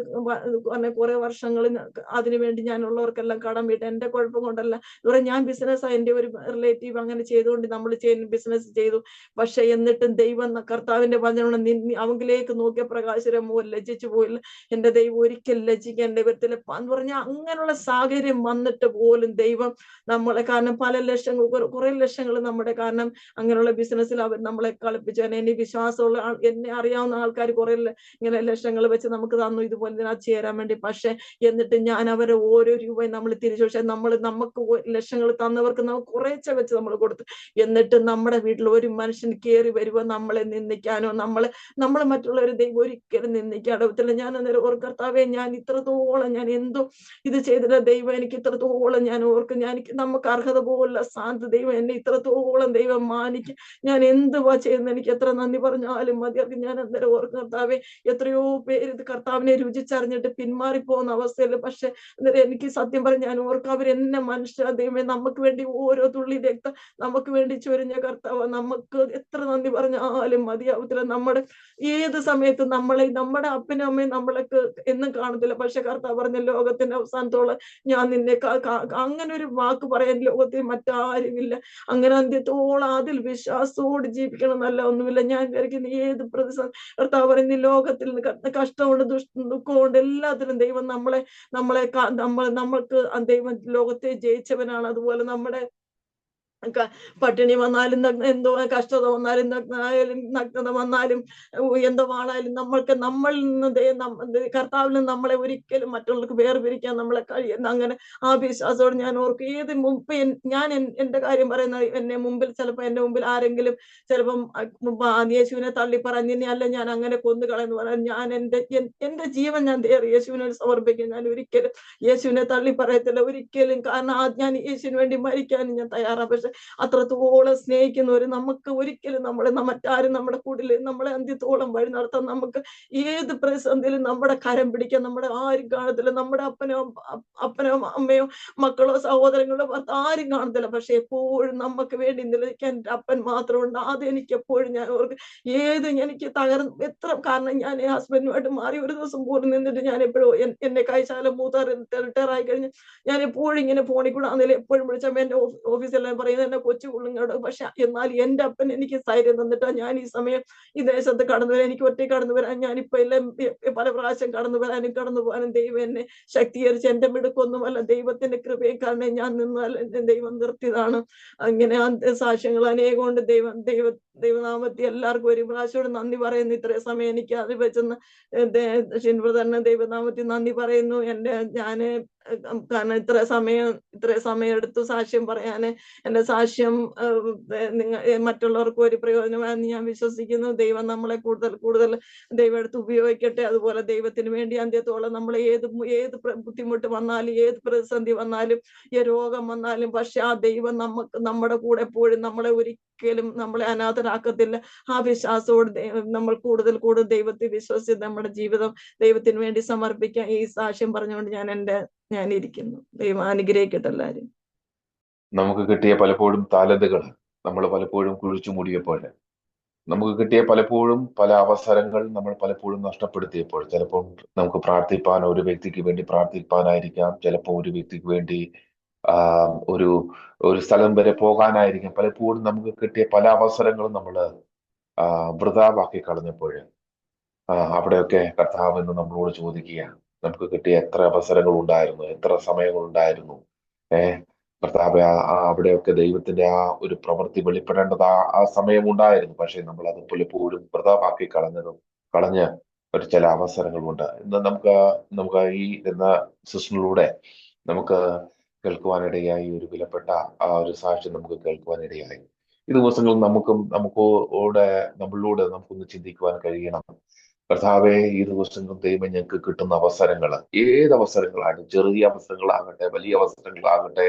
കുറെ വർഷങ്ങൾ അതിനു വേണ്ടി ഞാനുള്ളവർക്കെല്ലാം കടം വിട്ട് എന്റെ കുഴപ്പം കൊണ്ടല്ല. ഇവിടെ ഞാൻ ബിസിനസ് എന്റെ ഒരു റിലേറ്റീവ് അങ്ങനെ ചെയ്തുകൊണ്ട് നമ്മൾ ബിസിനസ് ചെയ്തു. പക്ഷെ എന്നിട്ടും ദൈവം കർത്താവിന്റെ വചനം അവങ്കിലേക്ക് നോക്കിയ പ്രകാശരമോ ലജ്ജിച്ചു പോയില്ല എന്റെ ദൈവം ഒരിക്കലും ലജ്ജിക്കേണ്ട വിധത്തിൽ എന്ന് പറഞ്ഞാൽ അങ്ങനെയുള്ള സാഹചര്യം വന്നിട്ട് പോലും ദൈവം നമ്മളെ കാരണം പല ലക്ഷങ്ങൾ കുറെ- ലക്ഷങ്ങൾ നമ്മുടെ കാരണം അങ്ങനെയുള്ള ബിസിനസ്സിൽ അവർ നമ്മളെ കളിപ്പിച്ചു. എന്നെ വിശ്വാസമുള്ള എന്നെ അറിയാവുന്ന ആൾക്കാർ കുറെ ഇങ്ങനെ ലക്ഷങ്ങൾ വെച്ച് നമുക്ക് തന്നു ഇതുപോലെ ഇതിനകത്ത് ചേരാൻ വേണ്ടി. പക്ഷെ എന്നിട്ട് ഞാൻ അവരെ ഓരോ രൂപയും നമ്മൾ തിരിച്ചു പക്ഷെ നമ്മൾ നമുക്ക് ലക്ഷങ്ങൾ തന്നവർക്ക് നമുക്ക് കുറേച്ച വെച്ച് നമ്മൾ കൊടുത്തു. എന്നിട്ട് നമ്മുടെ വീട്ടിൽ ഒരു മനുഷ്യൻ കയറി വരുമ്പോൾ നമ്മളെ നിന്ദിക്കാനോ നമ്മളെ നമ്മൾ മറ്റുള്ളവരെ ദൈവം ഒരിക്കലും നിന്ദിക്കാൻ ഇടവത്തില്ല ഞാൻ അന്നേരം ഓർക്കർത്താവേ കർത്താവെ ഞാൻ ഇത്രത്തോളം ഞാൻ എന്തോ ഇത് ചെയ്തില്ല ദൈവം എനിക്ക് ഇത്രത്തോളം ഞാൻ ഓർക്കും. ഞാൻ നമുക്ക് അർഹത പോലുള്ള സാന്ത് ദൈവം എന്നെ ഇത്രത്തോളം ദൈവം മാനിക്കും. ഞാൻ എന്തുവാ ചെയ്യുന്നത് എനിക്ക് എത്ര നന്ദി പറഞ്ഞാലും മതി. അത് ഞാൻ അന്നേരം ഓർക്കർത്താവേ കർത്താവെ എത്രയോ പേര് ഇത് കർത്താവിനെ രുചിച്ചറിഞ്ഞിട്ട് പിന്മാറി പോകുന്ന അവസ്ഥയിൽ പക്ഷെ എനിക്ക് സത്യം പറഞ്ഞ് ഞാൻ ഓർക്കും അവരെന്നെ മനുഷ്യ ദൈവമേ നമുക്ക് വേണ്ടി ഓരോ തുള്ളി രക്തം നമുക്ക് വേണ്ടി ചൊരിഞ്ഞ കർത്താവ് നമുക്ക് എത്ര നന്ദി പറഞ്ഞാലും മതിയാവത്തില്ല. നമ്മുടെ ഏത് സമയത്ത് നമ്മളെ നമ്മുടെ അപ്പനും അമ്മയും നമ്മളൊക്കെ എന്നും കാണത്തില്ല. പക്ഷെ കർത്താവ് പറഞ്ഞ ലോകത്തിന്റെ അവസാനത്തോളം ഞാൻ നിന്നെ അങ്ങനെ ഒരു വാക്ക് പറയാൻ ലോകത്തിൽ മറ്റാരുമില്ല. അങ്ങനെ അന്ത്യത്തോളം അതിൽ വിശ്വാസത്തോട് ജീവിക്കണം എന്നല്ല ഒന്നുമില്ല. ഞാൻ വിചാരിക്കുന്ന ഏത് പ്രതിസന്ധി കർത്താവ് പറയുന്ന ഈ ക- കഷ്ടമുണ്ട് ദുഃഖമുണ്ട് എല്ലാത്തിലും ദൈവം നമ്മളെ നമ്മളെ നമ്മൾ നമ്മൾക്ക് ദൈവം ലോകത്തെ ജയിച്ചവനാണ്. അതുപോലെ നമ്മുടെ പട്ടിണി വന്നാലും എന്തോ കഷ്ടത വന്നാലും നഗ്നായാലും നഗ്നത വന്നാലും എന്തോ ആണായാലും നമ്മൾക്ക് നമ്മളിൽ നിന്ന് കർത്താവിൽ നിന്ന് നമ്മളെ ഒരിക്കലും മറ്റുള്ളവർക്ക് വേർപിരിക്കാൻ നമ്മളെ കഴിയുന്ന അങ്ങനെ ആ വിശ്വാസത്തോട് ഞാൻ ഓർക്കും. ഏത് മുമ്പ് ഞാൻ എന്റെ കാര്യം പറയുന്നത് എന്നെ മുമ്പിൽ ചിലപ്പോൾ എന്റെ മുമ്പിൽ ആരെങ്കിലും ചിലപ്പം യേശുവിനെ തള്ളി പറഞ്ഞ് അല്ല ഞാൻ അങ്ങനെ കൊന്നു കളയെന്ന് പറയാൻ ഞാൻ എന്റെ എന്റെ ജീവൻ ഞാൻ ദേ യേശുവിനോട് സമർപ്പിക്കും. ഞാൻ ഒരിക്കലും യേശുവിനെ തള്ളി പറയത്തില്ല. ഒരിക്കലും കാരണം ഞാൻ യേശുവിന് വേണ്ടി മരിക്കാനും ഞാൻ തയ്യാറാണ്. പക്ഷെ അത്രത്തോളം സ്നേഹിക്കുന്നവര് നമുക്ക് ഒരിക്കലും നമ്മളെ മറ്റാരും നമ്മുടെ കൂടിൽ നമ്മളെ അന്ത്യത്തോളം വഴി നടത്താൻ നമുക്ക് ഏത് പ്രതിസന്ധിയിലും നമ്മുടെ കരം പിടിക്കാൻ നമ്മുടെ ആരും കാണത്തില്ല. നമ്മുടെ അപ്പനോ അപ്പ- അപ്പനോ അമ്മയോ മക്കളോ സഹോദരങ്ങളോ ആരും കാണത്തില്ല. പക്ഷെ എപ്പോഴും നമുക്ക് വേണ്ടി നിലനിൽക്കാൻ എന്റെ അപ്പൻ മാത്രമുണ്ട്. അത് എനിക്ക് എപ്പോഴും ഞാൻ ഓർക്ക്. ഏത് എനിക്ക് തകർന്ന് എത്ര കാരണം ഞാൻ ഹസ്ബൻഡുമായിട്ട് മാറി ഒരു ദിവസം പോലും നിന്നിട്ട് ഞാൻ എപ്പോഴും എന്നെ കൈശാല മൂത്താർ റിട്ടയർ ആയി കഴിഞ്ഞ് ഞാൻ എപ്പോഴും ഇങ്ങനെ ഫോണിൽ കൂടെ എപ്പോഴും വിളിച്ചപ്പോൾ എന്റെ ഓഫീസെല്ലാം എന്നെ കൊച്ചു പുള്ളിങ്ങോട് പക്ഷെ എന്നാൽ എന്റെ അപ്പൻ എനിക്ക് സ്ഥൈര്യം തന്നിട്ടാ ഞാൻ ഈ സമയം ഈ ദേശത്ത് കടന്നു വരാൻ എനിക്ക് ഒറ്റ കടന്നു വരാൻ ഞാനിപ്പോ എല്ലാം പല പ്രാവശ്യം കടന്നു വരാനും കടന്നു പോകാനും ദൈവം എന്നെ ശക്തീകരിച്ച് എന്റെ മിടുക്കൊന്നുമല്ല ദൈവത്തിന്റെ കൃപയെ കാരണം ഞാൻ നിന്നാൽ എന്നെ ദൈവം നിർത്തിയതാണ്. അങ്ങനെ സാക്ഷ്യങ്ങൾ അനേകം കൊണ്ട് ദൈവം ദൈവ ദൈവനാമത്തിൽ എല്ലാവർക്കും ഒരു പ്രാവശ്യം നന്ദി പറയുന്നു. ഇത്രയും സമയം എനിക്ക് അത് വെച്ചെന്ന് ഷിൻബ്രദറിന് ദൈവനാമത്തിൽ നന്ദി പറയുന്നു. എന്റെ ഞാൻ ഉം കാരണം ഇത്ര സമയം ഇത്ര സമയം എടുത്തു സാക്ഷ്യം പറയാന്. എന്റെ സാക്ഷ്യം നിങ്ങൾ മറ്റുള്ളവർക്കും ഒരു പ്രയോജനമാണെന്ന് ഞാൻ വിശ്വസിക്കുന്നു. ദൈവം നമ്മളെ കൂടുതൽ കൂടുതൽ ദൈവം എടുത്ത് ഉപയോഗിക്കട്ടെ. അതുപോലെ ദൈവത്തിന് വേണ്ടി അന്ത്യത്തോളം നമ്മൾ ഏത് ഏത് ബുദ്ധിമുട്ട് വന്നാലും ഏത് പ്രതിസന്ധി വന്നാലും ഈ രോഗം വന്നാലും പക്ഷെ ആ ദൈവം നമുക്ക് നമ്മുടെ കൂടെ എപ്പോഴും നമ്മളെ ഒരിക്കലും നമ്മളെ അനാഥരാക്കത്തില്ല. ആ വിശ്വാസത്തോട് നമ്മൾ കൂടുതൽ കൂടുതൽ ദൈവത്തെ വിശ്വസിച്ച് നമ്മുടെ ജീവിതം ദൈവത്തിന് വേണ്ടി സമർപ്പിക്കാൻ ഈ സാക്ഷ്യം പറഞ്ഞുകൊണ്ട് ഞാൻ എന്റെ ഞാൻ ഇരിക്കുന്നു ദൈവം അനുഗ്രഹിക്കട്ടെ എല്ലാവരും നമുക്ക് കിട്ടിയ പലപ്പോഴും താലന്തുകൾ നമ്മൾ പലപ്പോഴും കുഴിച്ചു മൂടിയപ്പോൾ നമുക്ക് കിട്ടിയ പലപ്പോഴും പല അവസരങ്ങൾ നമ്മൾ പലപ്പോഴും നഷ്ടപ്പെടുത്തിയപ്പോൾ ചിലപ്പോൾ നമുക്ക് പ്രാർത്ഥിപ്പാൻ ഒരു വ്യക്തിക്ക് വേണ്ടി പ്രാർത്ഥിപ്പാനായിരിക്കാം. ചിലപ്പോൾ ഒരു വ്യക്തിക്ക് വേണ്ടി ഒരു ഒരു സ്ഥലം വരെ പോകാനായിരിക്കാം. പലപ്പോഴും നമുക്ക് കിട്ടിയ പല അവസരങ്ങളും നമ്മൾ വൃതാവാക്കി കളഞ്ഞപ്പോൾ അവിടെയൊക്കെ കർത്താവ് എന്ന് നമ്മളോട് ചോദിക്കുകയാണ്. നമുക്ക് കിട്ടിയ എത്ര അവസരങ്ങൾ ഉണ്ടായിരുന്നു എത്ര സമയങ്ങൾ ഉണ്ടായിരുന്നു ഏഹ് കർത്താവ് ആ അവിടെയൊക്കെ ദൈവത്തിന്റെ ആ ഒരു പ്രവൃത്തി വെളിപ്പെടേണ്ടത് ആ ആ സമയം ഉണ്ടായിരുന്നു പക്ഷെ നമ്മൾ അത് പലപ്പോഴും വൃതാപാക്കി കളഞ്ഞതും കളഞ്ഞ ഒരു ചില അവസരങ്ങളുണ്ട് ഇന്ന് നമുക്ക് നമുക്ക് ഈ എന്ന സിസ്റ്റിലൂടെ നമുക്ക് കേൾക്കുവാനിടയായി ഒരു വിലപ്പെട്ട ആ ഒരു സാക്ഷ്യം നമുക്ക് കേൾക്കുവാനിടയായി. ഈ ദിവസങ്ങളിൽ നമുക്കും നമുക്കോടെ നമ്മളിലൂടെ നമുക്കൊന്ന് ചിന്തിക്കുവാൻ കഴിയണം. കർത്താവെ ഈ ദിവസങ്ങൾ ദൈവം ഞങ്ങൾക്ക് കിട്ടുന്ന അവസരങ്ങൾ ഏത് അവസരങ്ങളാണ്? ചെറിയ അവസരങ്ങളാകട്ടെ വലിയ അവസരങ്ങളാകട്ടെ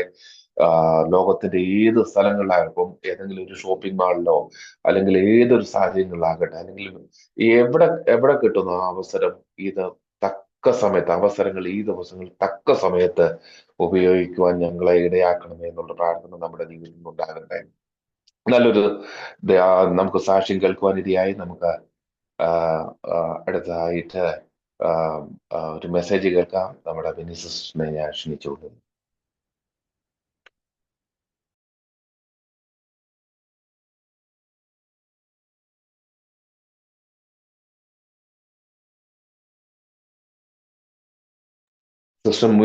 ലോകത്തിന്റെ ഏത് സ്ഥലങ്ങളിലാകും ഏതെങ്കിലും ഒരു ഷോപ്പിംഗ് മാളിലോ അല്ലെങ്കിൽ ഏതൊരു സാഹചര്യങ്ങളിലാകട്ടെ അല്ലെങ്കിൽ എവിടെ എവിടെ കിട്ടുന്ന അവസരം ഇത് തക്ക സമയത്ത് അവസരങ്ങൾ ഈ ദിവസങ്ങൾ തക്ക സമയത്ത് ഉപയോഗിക്കുവാൻ ഞങ്ങളെ ഇടയാക്കണമേ എന്നുള്ള പ്രാർത്ഥന നമ്മുടെ ജീവിതത്തിൽ ഉണ്ടാകട്ടെ. നല്ലൊരു നമുക്ക് സാക്ഷ്യം കേൾക്കുവാൻ ഇടയായി നമുക്ക് അടുത്തതായിട്ട് ഒരു മെസ്സേജ് കേൾക്കാം. നമ്മുടെ ബിനി സിസ്റ്ററിനെ ഞാൻ ക്ഷണിച്ചുകൊള്ളുന്നു സിസ്റ്റർ